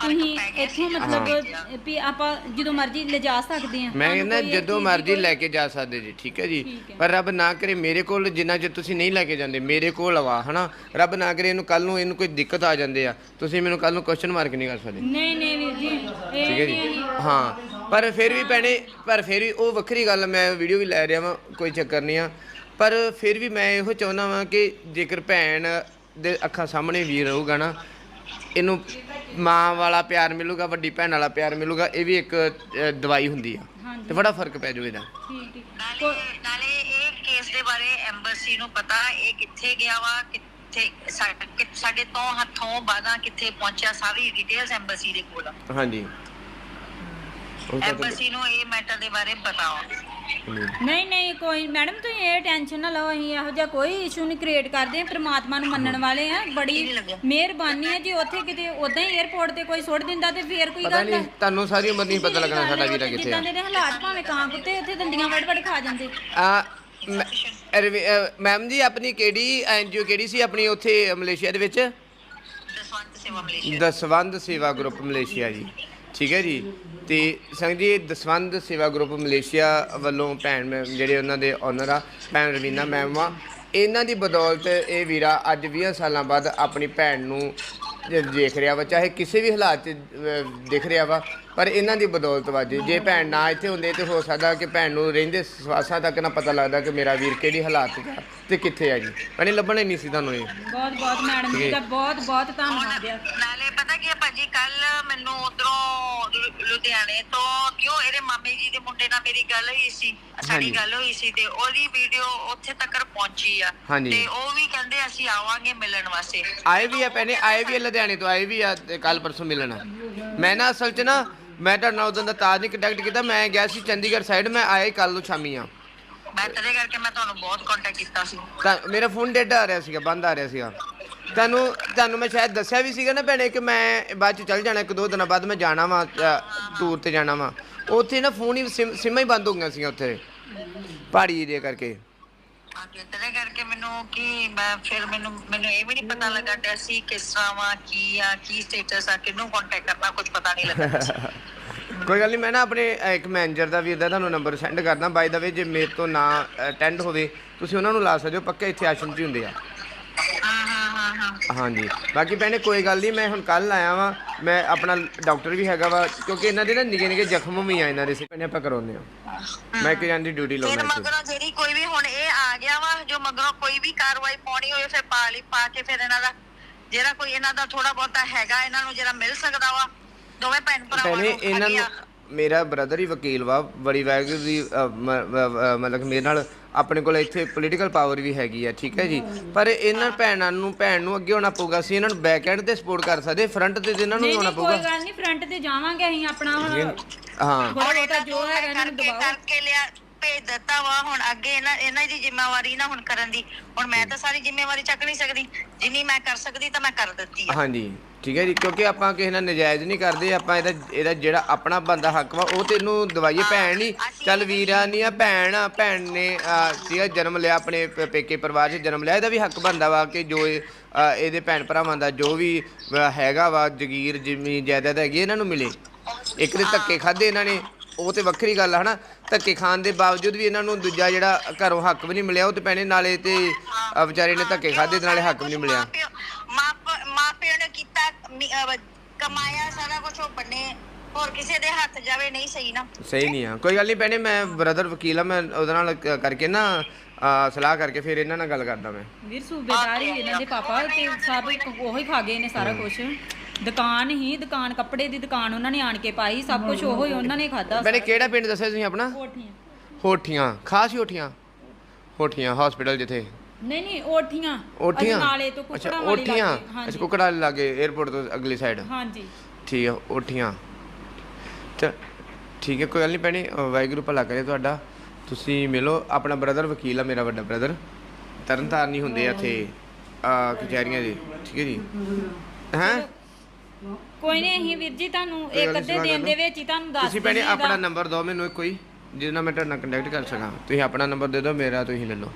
ਤੁਸੀਂ ਇੱਥੋਂ ਮਤਲਬ ਵੀ ਆਪਾਂ ਜਦੋਂ ਮਰਜ਼ੀ ਲਿਜਾ ਸਕਦੇ ਆ ਮੈਂ ਕਹਿੰਦਾ ਜਦੋਂ ਮਰਜ਼ੀ ਲੈ ਕੇ ਜਾ ਸਕਦੇ ਜੀ ਠੀਕ ਹੈ ਜੀ। ਪਰ ਰੱਬ ਨਾ ਕਰੇ ਮੇਰੇ ਕੋਲ ਜਿੰਨਾ ਚਿਰ ਤੁਸੀਂ ਨਹੀਂ ਲੈ ਕੇ ਜਾਂਦੇ ਮੇਰੇ ਕੋਲ ਆਵਾ ਹਨਾ? ਰੱਬ ਨਾ ਕਰੇ ਇਹਨੂੰ ਕੱਲ ਨੂੰ ਇਹਨੂੰ ਕੋਈ ਦਿੱਕਤ ਆ ਜਾਂਦੇ ਆ। ਤੁਸੀਂ ਮੈਨੂੰ ਕੱਲ ਨੂੰ ਕੁਐਸਚਨ ਮਾਰਕ ਨਹੀਂ ਕਰ ਸਕਦੇ। ਨਹੀਂ ਨਹੀਂ ਵੀਰ ਜੀ ਠੀਕ ਹੈ ਜੀ। ਹਾਂ। ਪਰ ਫਿਰ ਵੀ ਭੈਣੇ ਪਰ ਫਿਰ ਵੀ ਉਹ ਵੱਖਰੀ ਗੱਲ ਮੈਂ ਵੀਡੀਓ ਵੀ ਲੈ ਰਿਹਾ ਵਾਂ ਕੋਈ ਚੱਕਰ ਨਹੀਂ ਆ। ਪਰ ਫਿਰ ਵੀ ਮੈਂ ਇਹੋ ਚਾਹੁੰਦਾ ਵਾਂ ਕਿ ਜੇਕਰ ਭੈਣ ਦੇ ਅੱਖਾਂ ਸਾਹਮਣੇ ਵੀ ਰਹੂਗਾ ਨਾ ਇਹਨੂੰ ਮਾਂ ਵਾਲਾ ਪਿਆਰ ਮਿਲੂਗਾ ਵੱਡੀ ਭੈਣ ਵਾਲਾ ਪਿਆਰ ਮਿਲੂਗਾ ਇਹ ਵੀ ਇੱਕ ਅ, ਦਵਾਈ ਹੁੰਦੀ ਆ। ਹਾਂਜੀ। ਤੇ ਬੜਾ ਫ਼ਰਕ ਪੈ ਜਾਊ ਇਹਦਾ। ਠੀਕ ਠੀਕ ਨਾਲੇ ਨਾਲੇ ਇਹ ਕੇਸ ਦੇ ਬਾਰੇ ਐਮਬੈਸੀ ਨੂੰ ਪਤਾ ਇਹ ਕਿੱਥੇ ਗਿਆ ਵਾ ਕਿੱਥੇ ਸਾ- ਕਿ- ਸਾਡੇ ਤੋਂ ਹੱਥੋਂ ਬਾਦਾਂ ਕਿੱਥੇ ਪਹੁੰਚਿਆ ਸਾਰੀ ਡਿਟੇਲਸ ਐਮਬੈਸੀ ਦੇ ਕੋਲ ਆ। ਹਾਂਜੀ। ਐਮਬੈਸੀ ਨੂੰ ਇਹ ਮੈਟਰ ਦੇ ਬਾਰੇ ਚਲੋ। ਨਹੀਂ ਨਹੀਂ ਕੋਈ ਮੈਡਮ ਤੁਸੀਂ ਇਹ ਟੈਨਸ਼ਨ ਨਾ ਲਓ ਅਸੀਂ ਇਹੋ ਜਿਹਾ ਕੋਈ ਇਸ਼ੂ ਨਹੀਂ ਕ੍ਰੀਏਟ ਕਰਦੇ ਪ੍ਰਮਾਤਮਾ ਨੂੰ ਮੰਨਣ ਵਾਲੇ ਆ। ਬੜੀ ਮਿਹਰਬਾਨੀ ਹੈ ਜੀ ਉੱਥੇ ਕਿਤੇ ਉਦਾਂ ਹੀ 에어ਪੋਰਟ ਤੇ ਕੋਈ ਸੁੱਟ ਦਿੰਦਾ ਤੇ ਫੇਰ ਕੋਈ ਪਤਾ ਗੱਲ ਨਹੀਂ ਤੁਹਾਨੂੰ ਸਾਰੀ ਉਮਰ ਨਹੀਂ ਪਤਾ ਲੱਗਣਾ ਸਾਡਾ ਵੀਰਾ ਕਿੱਥੇ ਆ। ਜਿੱਦਾਂ ਦੇ ਹਾਲਾਤ ਭਾਵੇਂ ਕਾਂ ਕੁੱਤੇ ਉੱਥੇ ਦੰਦੀਆਂ ਵੜ ਵੜ ਖਾ ਜਾਂਦੇ। ਆ ਮੈਮ ਜੀ ਆਪਣੀ ਕਿਹੜੀ ਐਨਜੀਓ ਕਿਹੜੀ ਸੀ ਆਪਣੀ ਉੱਥੇ ਮਲੇਸ਼ੀਆ ਦੇ ਵਿੱਚ? ਦਸਵੰਤ ਸੇਵਾ ਮਲੇਸ਼ੀਆ। ਦਸਵੰਦ ਸੇਵਾ ਗਰੁੱਪ ਮਲੇਸ਼ੀਆ ਜੀ। ਠੀਕ ਹੈ ਜੀ। ਤੇ ਸੰਗ ਜੀ ਇਹ ਦਸਵੰਦ ਸੇਵਾ ਗਰੁੱਪ ਮਲੇਸ਼ੀਆ ਵੱਲੋਂ ਭੈਣ ਮੈਮ ਜਿਹੜੇ ਉਹਨਾਂ ਦੇ ਓਨਰ ਆ ਭੈਣ ਰਵੀਨਾ ਮੈਮ ਆ ਇਹਨਾਂ ਦੀ ਬਦੌਲਤ ਇਹ ਵੀਰਾ ਅੱਜ 20 ਸਾਲਾਂ ਬਾਅਦ ਆਪਣੀ ਭੈਣ ਨੂੰ ਜੇ ਦੇਖ ਰਿਹਾ ਵਾ ਚਾਹੇ ਕਿਸੇ ਵੀ ਹਾਲਾਤ 'ਚ ਅਹ, ਦਿਖ ਰਿਹਾ ਵਾ ਪਰ ਇਹਨਾਂ ਦੀ ਬਦੌਲਤ ਵਾ ਜੀ ਭੈਣ ਨਾ ਇੱਥੇ ਹੁੰਦੇ ਤੇ ਹੋ ਸਕਦਾ ਕਿ ਭੈਣ ਨੂੰ ਰਹਿੰਦੇ ਸਵਾਸਾਂ ਤੱਕ ਨਾ ਪਤਾ ਲੱਗਦਾ ਕਿ ਮੇਰਾ ਵੀਰ ਕਿਹੜੀ ਹਾਲਾਤ 'ਚ ਆ ਤੇ ਕਿੱਥੇ ਆ ਜੀ। ਭੈਣੇ ਲੱਭਣਾ ਹੀ ਨਹੀਂ ਸੀ ਤੁਹਾਨੂੰ ਇਹ। ਬਹੁਤ ਬਹੁਤ ਮੈਡਮ ਜੀ ਦਾ ਬਹੁਤ ਬਹੁਤ ਧੰਨਵਾਦ ਆ। ਨਾਲੇ ਪਤਾ ਕੀ ਆ ਭਾਜੀ ਕੱਲ ਮੈਨੂੰ ਉਧਰੋਂ ਲੁਧਿਆਣੇ ਤੋਂ ਕਿਉਂ ਇਹਦੇ ਮਾਮੇ ਜੀ ਦੇ ਮੁੰਡੇ ਨਾਲ ਮੇਰੀ ਗੱਲ ਹੋਈ ਸੀ। ਸਾਡੀ ਗੱਲ ਹੋਈ ਸੀ ਤੇ ਉਹਦੀ ਵੀਡੀਓ ਉੱਥੇ ਤੱਕ ਪਹੁੰਚੀ ਆ। ਤੇ ਉਹ ਵੀ ਕਹਿੰਦੇ ਅਸੀਂ ਆਵਾਂਗੇ ਮਿਲਣ ਵਾਸਤੇ। ਆਏ ਵੀ ਆ ਭੈਣੇ ਆਏ ਵੀ ਆ ਲੁਧਿਆਣੇ ਤੋਂ ਆਏ ਵੀ ਆ ਕੱਲ ਪਰਸੋਂ ਮਿਲਣ। ਮੈਂ ਨਾ ਅਸਲ 'ਚ ਨਾ ਮੈਂ ਤੁਹਾਡੇ ਨਾਲ ਉਦੋਂ ਦਾ ਤਾਜ ਨਹੀਂ ਕੰਟੈਕਟ ਕੀਤਾ ਮੈਂ ਗਿਆ ਸੀ ਚੰਡੀਗੜ੍ਹ ਸਾਈਡ ਮੈਂ ਆਇਆ ਕੱਲ ਨੂੰ ਸ਼ਾਮੀ ਆ ਮੈਂ ਤਦੇ ਕਰਕੇ ਮੈਂ ਤੁਹਾਨੂੰ ਬਹੁਤ ਕੰਟੈਕਟ ਕੀਤਾ ਸੀ। ਤਾਂ ਮੇਰਾ ਫੋਨ ਡੈਡ ਆ ਰਿਹਾ ਸੀਗਾ ਬੰਦ ਆ ਰਿਹਾ ਸੀਗਾ। ਤੁਹਾਨੂੰ ਤੁਹਾਨੂੰ ਮੈਂ ਸ਼ਾਇਦ ਦੱਸਿਆ ਵੀ ਸੀਗਾ ਨਾ ਭੈਣੇ ਕਿ ਮੈਂ ਬਾਅਦ ਚ ਚੱਲ ਜਾਣਾ ਇੱਕ ਦੋ ਦਿਨਾਂ ਬਾਅਦ ਮੈਂ ਜਾਣਾ ਵਾ ਟੂਰ ਤੇ ਜਾਣਾ ਵਾ। ਉੱਥੇ ਨਾ ਫੋਨ ਹੀ ਸਿਮ- ਸਿਮਾਂ ਹੀ ਬੰਦ ਹੋ ਗਈਆਂ ਸੀਗੀਆਂ ਉੱਥੇ ਪਹਾੜੀ ਏਰੀਆ ਕਰਕੇ। ਹਾਂਜੀ ਤਦੇ ਕਰਕੇ ਮੈਨੂੰ ਕੀ ਮੈਂ ਫਿਰ ਮੈਨੂੰ ਮੈਨੂੰ ਇਹ ਵੀ ਨਹੀਂ ਪਤਾ ਲੱਗਾ ਕਿ ਅਸੀਂ ਕਿਸ ਤਰ੍ਹਾਂ ਵਾ ਕੀ ਆ ਕੀ ਸਟੇਟਸ ਆ ਕਿਹਨੂੰ ਕੰਟੈਕਟ ਕਰਨਾ ਕੁਝ ਪਤਾ ਨਹੀਂ ਲੱਗਾ *laughs* ਕੋਈ ਗੱਲ ਨਹੀਂ ਮੈਂ ਨਾ ਆਪਣੇ ਅ, ਇੱਕ ਮੈਨੇਜਰ ਦਾ ਵੀਰ ਦਾ ਤੁਹਾਨੂੰ ਨੰਬਰ ਸੈਂਡ ਕਰਦਾ। ਬਾਈ ਦਾ ਵੇ ਜੇ ਮੇਰੇ ਤੋਂ ਨਾ ਅਟੈਂਡ ਹੋਵੇ ਤੁਸੀਂ ਉਹਨਾਂ ਨੂੰ ਲਾ ਸਕਦੇ ਹੋ ਪੱਕੇ ਇੱਥੇ ਆਸ਼ਰਮ 'ਚ ਹੀ ਹੁੰਦੇ ਆ। ਹਾਂ ਹਾਂ। ਹਾਂਜੀ। ਬਾਕੀ ਭੈਣੇ ਕੋਈ ਗੱਲ ਨਹੀਂ ਮੈਂ ਹੁਣ ਕੱਲ ਆਇਆ ਵਾਂ। ਮੈਂ ਆਪਣਾ ਡਾਕਟਰ ਵੀ ਹੈਗਾ ਵਾ ਕਿਉਂਕਿ ਇਹਨਾਂ ਦੇ ਨਾ ਨਿੱਕੇ ਨਿੱਕੇ ਜ਼ਖਮ ਵੀ ਆ ਇਹਨਾਂ ਦੇ ਸਿਰ ਆਪਾਂ ਕਰਾਉਂਦੇ ਆ ਮੈਂ ਕਿ ਜਾਂਦੀ ਡਿਊਟੀ ਫਿਰ ਲਾਉਣਾ ਇੱਥੇ। ਮਗਰੋਂ ਜਿਹੜੀ ਕੋਈ ਵੀ ਹੁਣ ਇਹ ਆ ਗਿਆ ਵਾ ਜੋ ਮਗਰੋਂ ਕੋਈ ਵੀ ਕਾਰਵਾਈ ਪਾਉਣੀ ਹੋਵੇ ਫਿਰ ਪਾ ਲਈ ਪਾ ਕੇ ਫਿਰ ਇਹਨਾਂ ਦਾ ਜਿਹੜਾ ਕੋਈ ਇਹਨਾਂ ਦਾ ਥੋੜਾ ਬਹੁਤਾ ਹੈਗਾ ਇਹਨਾਂ ਨੂੰ ਜਿਹੜਾ ਮਿਲ ਸਕਦਾ ਵਾ ਦੋਵੇਂ ਭੈਣ ਭਰਾਵਾਂ ਨੂੰ ਇਹਨਾਂ ਨੂੰ। ਮੇਰਾ ਬ੍ਰਦਰ ਹੀ ਵਕੀਲ ਵਾ ਬੜੀ ਵਾਹਿਗੁਰੂ ਦੀ ਮ- ਮਤਲਬ ਕਿ ਮੇਰੇ ਨਾਲ ਆਪਣੇ ਕੋਲ ਇੱਥੇ ਪੋਲੀਟੀਕਲ ਪਾਵਰ ਵੀ ਹੈਗੀ ਆ ਠੀਕ ਹੈ ਜੀ। ਪਰ ਇਹਨਾਂ ਭੈਣਾਂ ਨੂੰ ਭੈਣ ਨੂੰ ਅੱਗੇ ਹੋਣਾ ਪਊਗਾ ਸੀ ਇਹਨਾਂ ਨੂੰ ਬੈਕ ਐਂਡ ਤੇ ਸਪੋਰਟ ਕਰ ਸਕਦੇ ਫਰੰਟ ਤੇ ਤਾਂ ਇਹਨਾਂ ਨੂੰ ਹੀ ਨਹੀਂ ਹੋਣਾ ਨਹੀਂ ਕੋਈ ਪਊਗਾ ਗੱਲ ਨਹੀਂ ਫਰੰਟ ਤੇ ਜਾਵਾਂਗੇ ਅਸੀਂ ਆਪਣਾ ਹੁਣ। ਹਾਂ। ਥੋੜਾ ਹੁਣ ਬਹੁਤਾ ਜੋ ਹੈਗਾ ਇਹਨਾਂ ਨੂੰ ਕਰਕੇ ਦਬਾਓ। ਕਰਕੇ ਲਿਆ ਭੇਜ ਦਿੱਤਾ ਵਾ ਹੁਣ ਅੱਗੇ ਇਹਨਾਂ ਇਹਨਾਂ ਦੀ ਜ਼ਿੰਮੇਵਾਰੀ ਨਾ ਹੁਣ ਕਰਨ ਦੀ। ਹੁਣ ਮੈਂ ਤਾਂ ਸਾਰੀ ਜ਼ਿੰਮੇਵਾਰੀ ਚੱਕ ਨਹੀਂ ਸਕਦੀ। ਜਿੰਨੀ ਮੈਂ ਕਰ ਸਕਦੀ ਤਾਂ ਮੈਂ ਕਰ ਦਿੱਤੀ ਆ। ਹਾਂਜੀ। ਠੀਕ ਹੈ ਜੀ ਕਿਉਂਕਿ ਆਪਾਂ ਕਿਸੇ ਨਾਲ ਨਜਾਇਜ਼ ਨਹੀਂ ਕਰਦੇ ਆਪਾਂ ਇਹਦਾ ਇਹਦਾ ਜਿਹੜਾ ਆਪਣਾ ਬੰਦਾ ਹੱਕ ਵਾ ਉਹ ਤੈਨੂੰ ਦਵਾਈਏ ਭੈਣ ਨਹੀਂ ਚੱਲ ਵੀਰਾ ਨਹੀਂ ਆ ਭੈਣ ਆ ਭੈਣ ਨੇ ਸੀਗਾ ਜਨਮ ਲਿਆ ਆਪਣੇ ਪ- ਪੇਕੇ ਪਰਿਵਾਰ 'ਚ ਜਨਮ ਲਿਆ ਇਹਦਾ ਵੀ ਹੱਕ ਬਣਦਾ ਵਾ ਕਿ ਜੋ ਇਹ, ਇਹਦੇ ਭੈਣ ਭਰਾਵਾਂ ਦਾ ਜੋ ਵੀ ਅਹ, ਹੈਗਾ ਵਾ ਜ਼ਗੀਰ ਜ਼ਮੀਨ ਜਾਇਦਾਦ ਹੈਗੀ ਇਹਨਾਂ ਨੂੰ ਮਿਲੇ। ਇੱਕ ਦੇ ਧੱਕੇ ਖਾਦੇ ਇਹਨਾਂ ਨੇ ਉਹ ਤੇ ਵੱਖਰੀ ਗੱਲ ਆ ਹਨਾ? ਧੱਕੇ ਖਾਣ ਦੇ ਬਾਵਜੂਦ ਵੀ ਇਹਨਾਂ ਨੂੰ ਦੂਜਾ ਜਿਹੜਾ ਘਰੋਂ ਹੱਕ ਵੀ ਨਹੀਂ ਮਿਲਿਆ ਉਹ ਤੇ ਪੈਣੇ ਨਾਲੇ ਤੇ ਅਹ, ਵਿਚਾਰੇ ਨੇ ਧੱਕੇ ਖਾਦੇ ਤੇ ਨਾਲੇ ਹੱਕ ਵੀ ਨਹੀਂ ਮਿਲਿਆ। ਮਾਂ ਪਿਓ ਨੇ ਕੀਤਾ ਮੀ- ਅਹ ਕਮਾਇਆ ਸਾਰਾ ਕੁਝ ਉਹ ਬੰਨੇ ਹੋਰ ਕਿਸੇ ਦੇ ਹੱਥ ਜਾਵੇ ਨਹੀਂ ਸਹੀ ਨਾ। ਸਹੀ ਨਹੀਂ ਆ। ਕੋਈ ਗੱਲ ਨਹੀਂ ਭੈਣੇ ਮੈਂ ਬ੍ਰਦਰ ਵਕੀਲ ਆ ਮੈਂ ਉਹਦੇ ਨਾਲ ਕ- ਕਰਕੇ ਨਾ ਅਹ, ਸਲਾਹ ਕਰਕੇ ਫਿਰ ਇਹਨਾਂ ਨਾਲ ਗੱਲ ਕਰਦਾ ਮੈਂ। ਵੀਰ ਸੂਬੇਦਾਰ ਹੀ ਇਹਨਾਂ ਦੇ ਪਾਪਾ ਤੇ ਸਭ ਉਹੀ ਖਾ ਗਏ ਨੇ ਸਾਰਾ ਕੁਝ ਦੁਕਾਨ ਹੀ ਦੁਕਾਨ ਕੱਪੜੇ ਦੀ ਦੁਕਾਨ ਉਹਨਾਂ ਨੇ ਆਣ ਕੇ ਪਾਈ ਸਭ ਕੁਝ ਉਹੋ ਹੀ ਉਹਨਾਂ ਨੇ ਖਾਦਾ ਭੈਣੇ ਕਿਹੜਾ ਪਿੰਡ ਦੱਸਿਆ ਤੁਸੀਂ ਆਪਣਾ? ਕੋਠੀਆਂ। ਹੋਠੀਆਂ ਖਾਸ ਹੀ ਹੋਠੀਆਂ? ਹੋਠੀਆਂ ਹਸਪੀਟਲ ਜਿੱਥੇ। ਨਹੀਂ ਨਹੀਂ ਓਠੀਆਂ ਓਠੀਆਂ ਨਾਲੇ ਤੋਂ ਕੁਕੜਾ ਵਾਲੀ ਓਠੀਆਂ ਲਾਗੇ, ਅੱਛਾ ਹਾਂਜੀ ਕੁਕੜਾ ਵਾਲੀ ਲਾਗੇ 에어ਪੋਰਟ ਤੋਂ ਅਗਲੀ ਸਾਈਡ ਹਾਂਜੀ। ਠੀਕ ਆ ਓਠੀਆਂ ਚ ਠੀਕ ਹੈ ਕੋਈ ਗੱਲ ਨਹੀਂ ਭੈਣੇ ਅਹ, ਵਾਹਿਗੁਰੂ ਭਲਾ ਕਰੇ ਤੁਹਾਡਾ। ਤੁਸੀਂ ਮਿਲੋ ਆਪਣਾ ਬ੍ਰਦਰ ਵਕੀਲ ਆ ਮੇਰਾ ਵੱਡਾ ਬ੍ਰਦਰ ਤਰਨਤਾਰਨ ਹੀ ਹੁੰਦੇ ਆ ਇੱਥੇ ਆ ਕਚਹਿਰੀਆਂ ਦੇ ਠੀਕ ਹੈ ਜੀ? ਹੈਂ? ਕੋਈ ਨਹੀਂ ਅਸੀਂ ਵੀਰ ਜੀ ਤੁਹਾਨੂੰ ਕੋਈ ਇੱਕ ਅੱਧੇ ਦਿਨ ਦੇ। ਵਿੱਚ ਹੀ ਤੁਹਾਨੂੰ ਦੱਸ ਤੁਸੀਂ ਭੈਣੇ ਦਿੰਦੇ ਆਪਣਾ ਹਾਂ। ਨੰਬਰ ਦਿਓ ਮੈਨੂੰ ਕੋਈ ਜਿਹਦੇ ਨਾਲ ਮੈਂ ਤੁਹਾਡੇ ਨਾਲ ਕੰਟੈਕਟ ਕਰ ਸਕਾਂ ਤੁਸੀਂ ਆਪਣਾ ਨੰਬਰ ਦੇ ਦਿਓ ਮੇਰਾ ਤੁਸੀਂ ਲੈ ਲਓ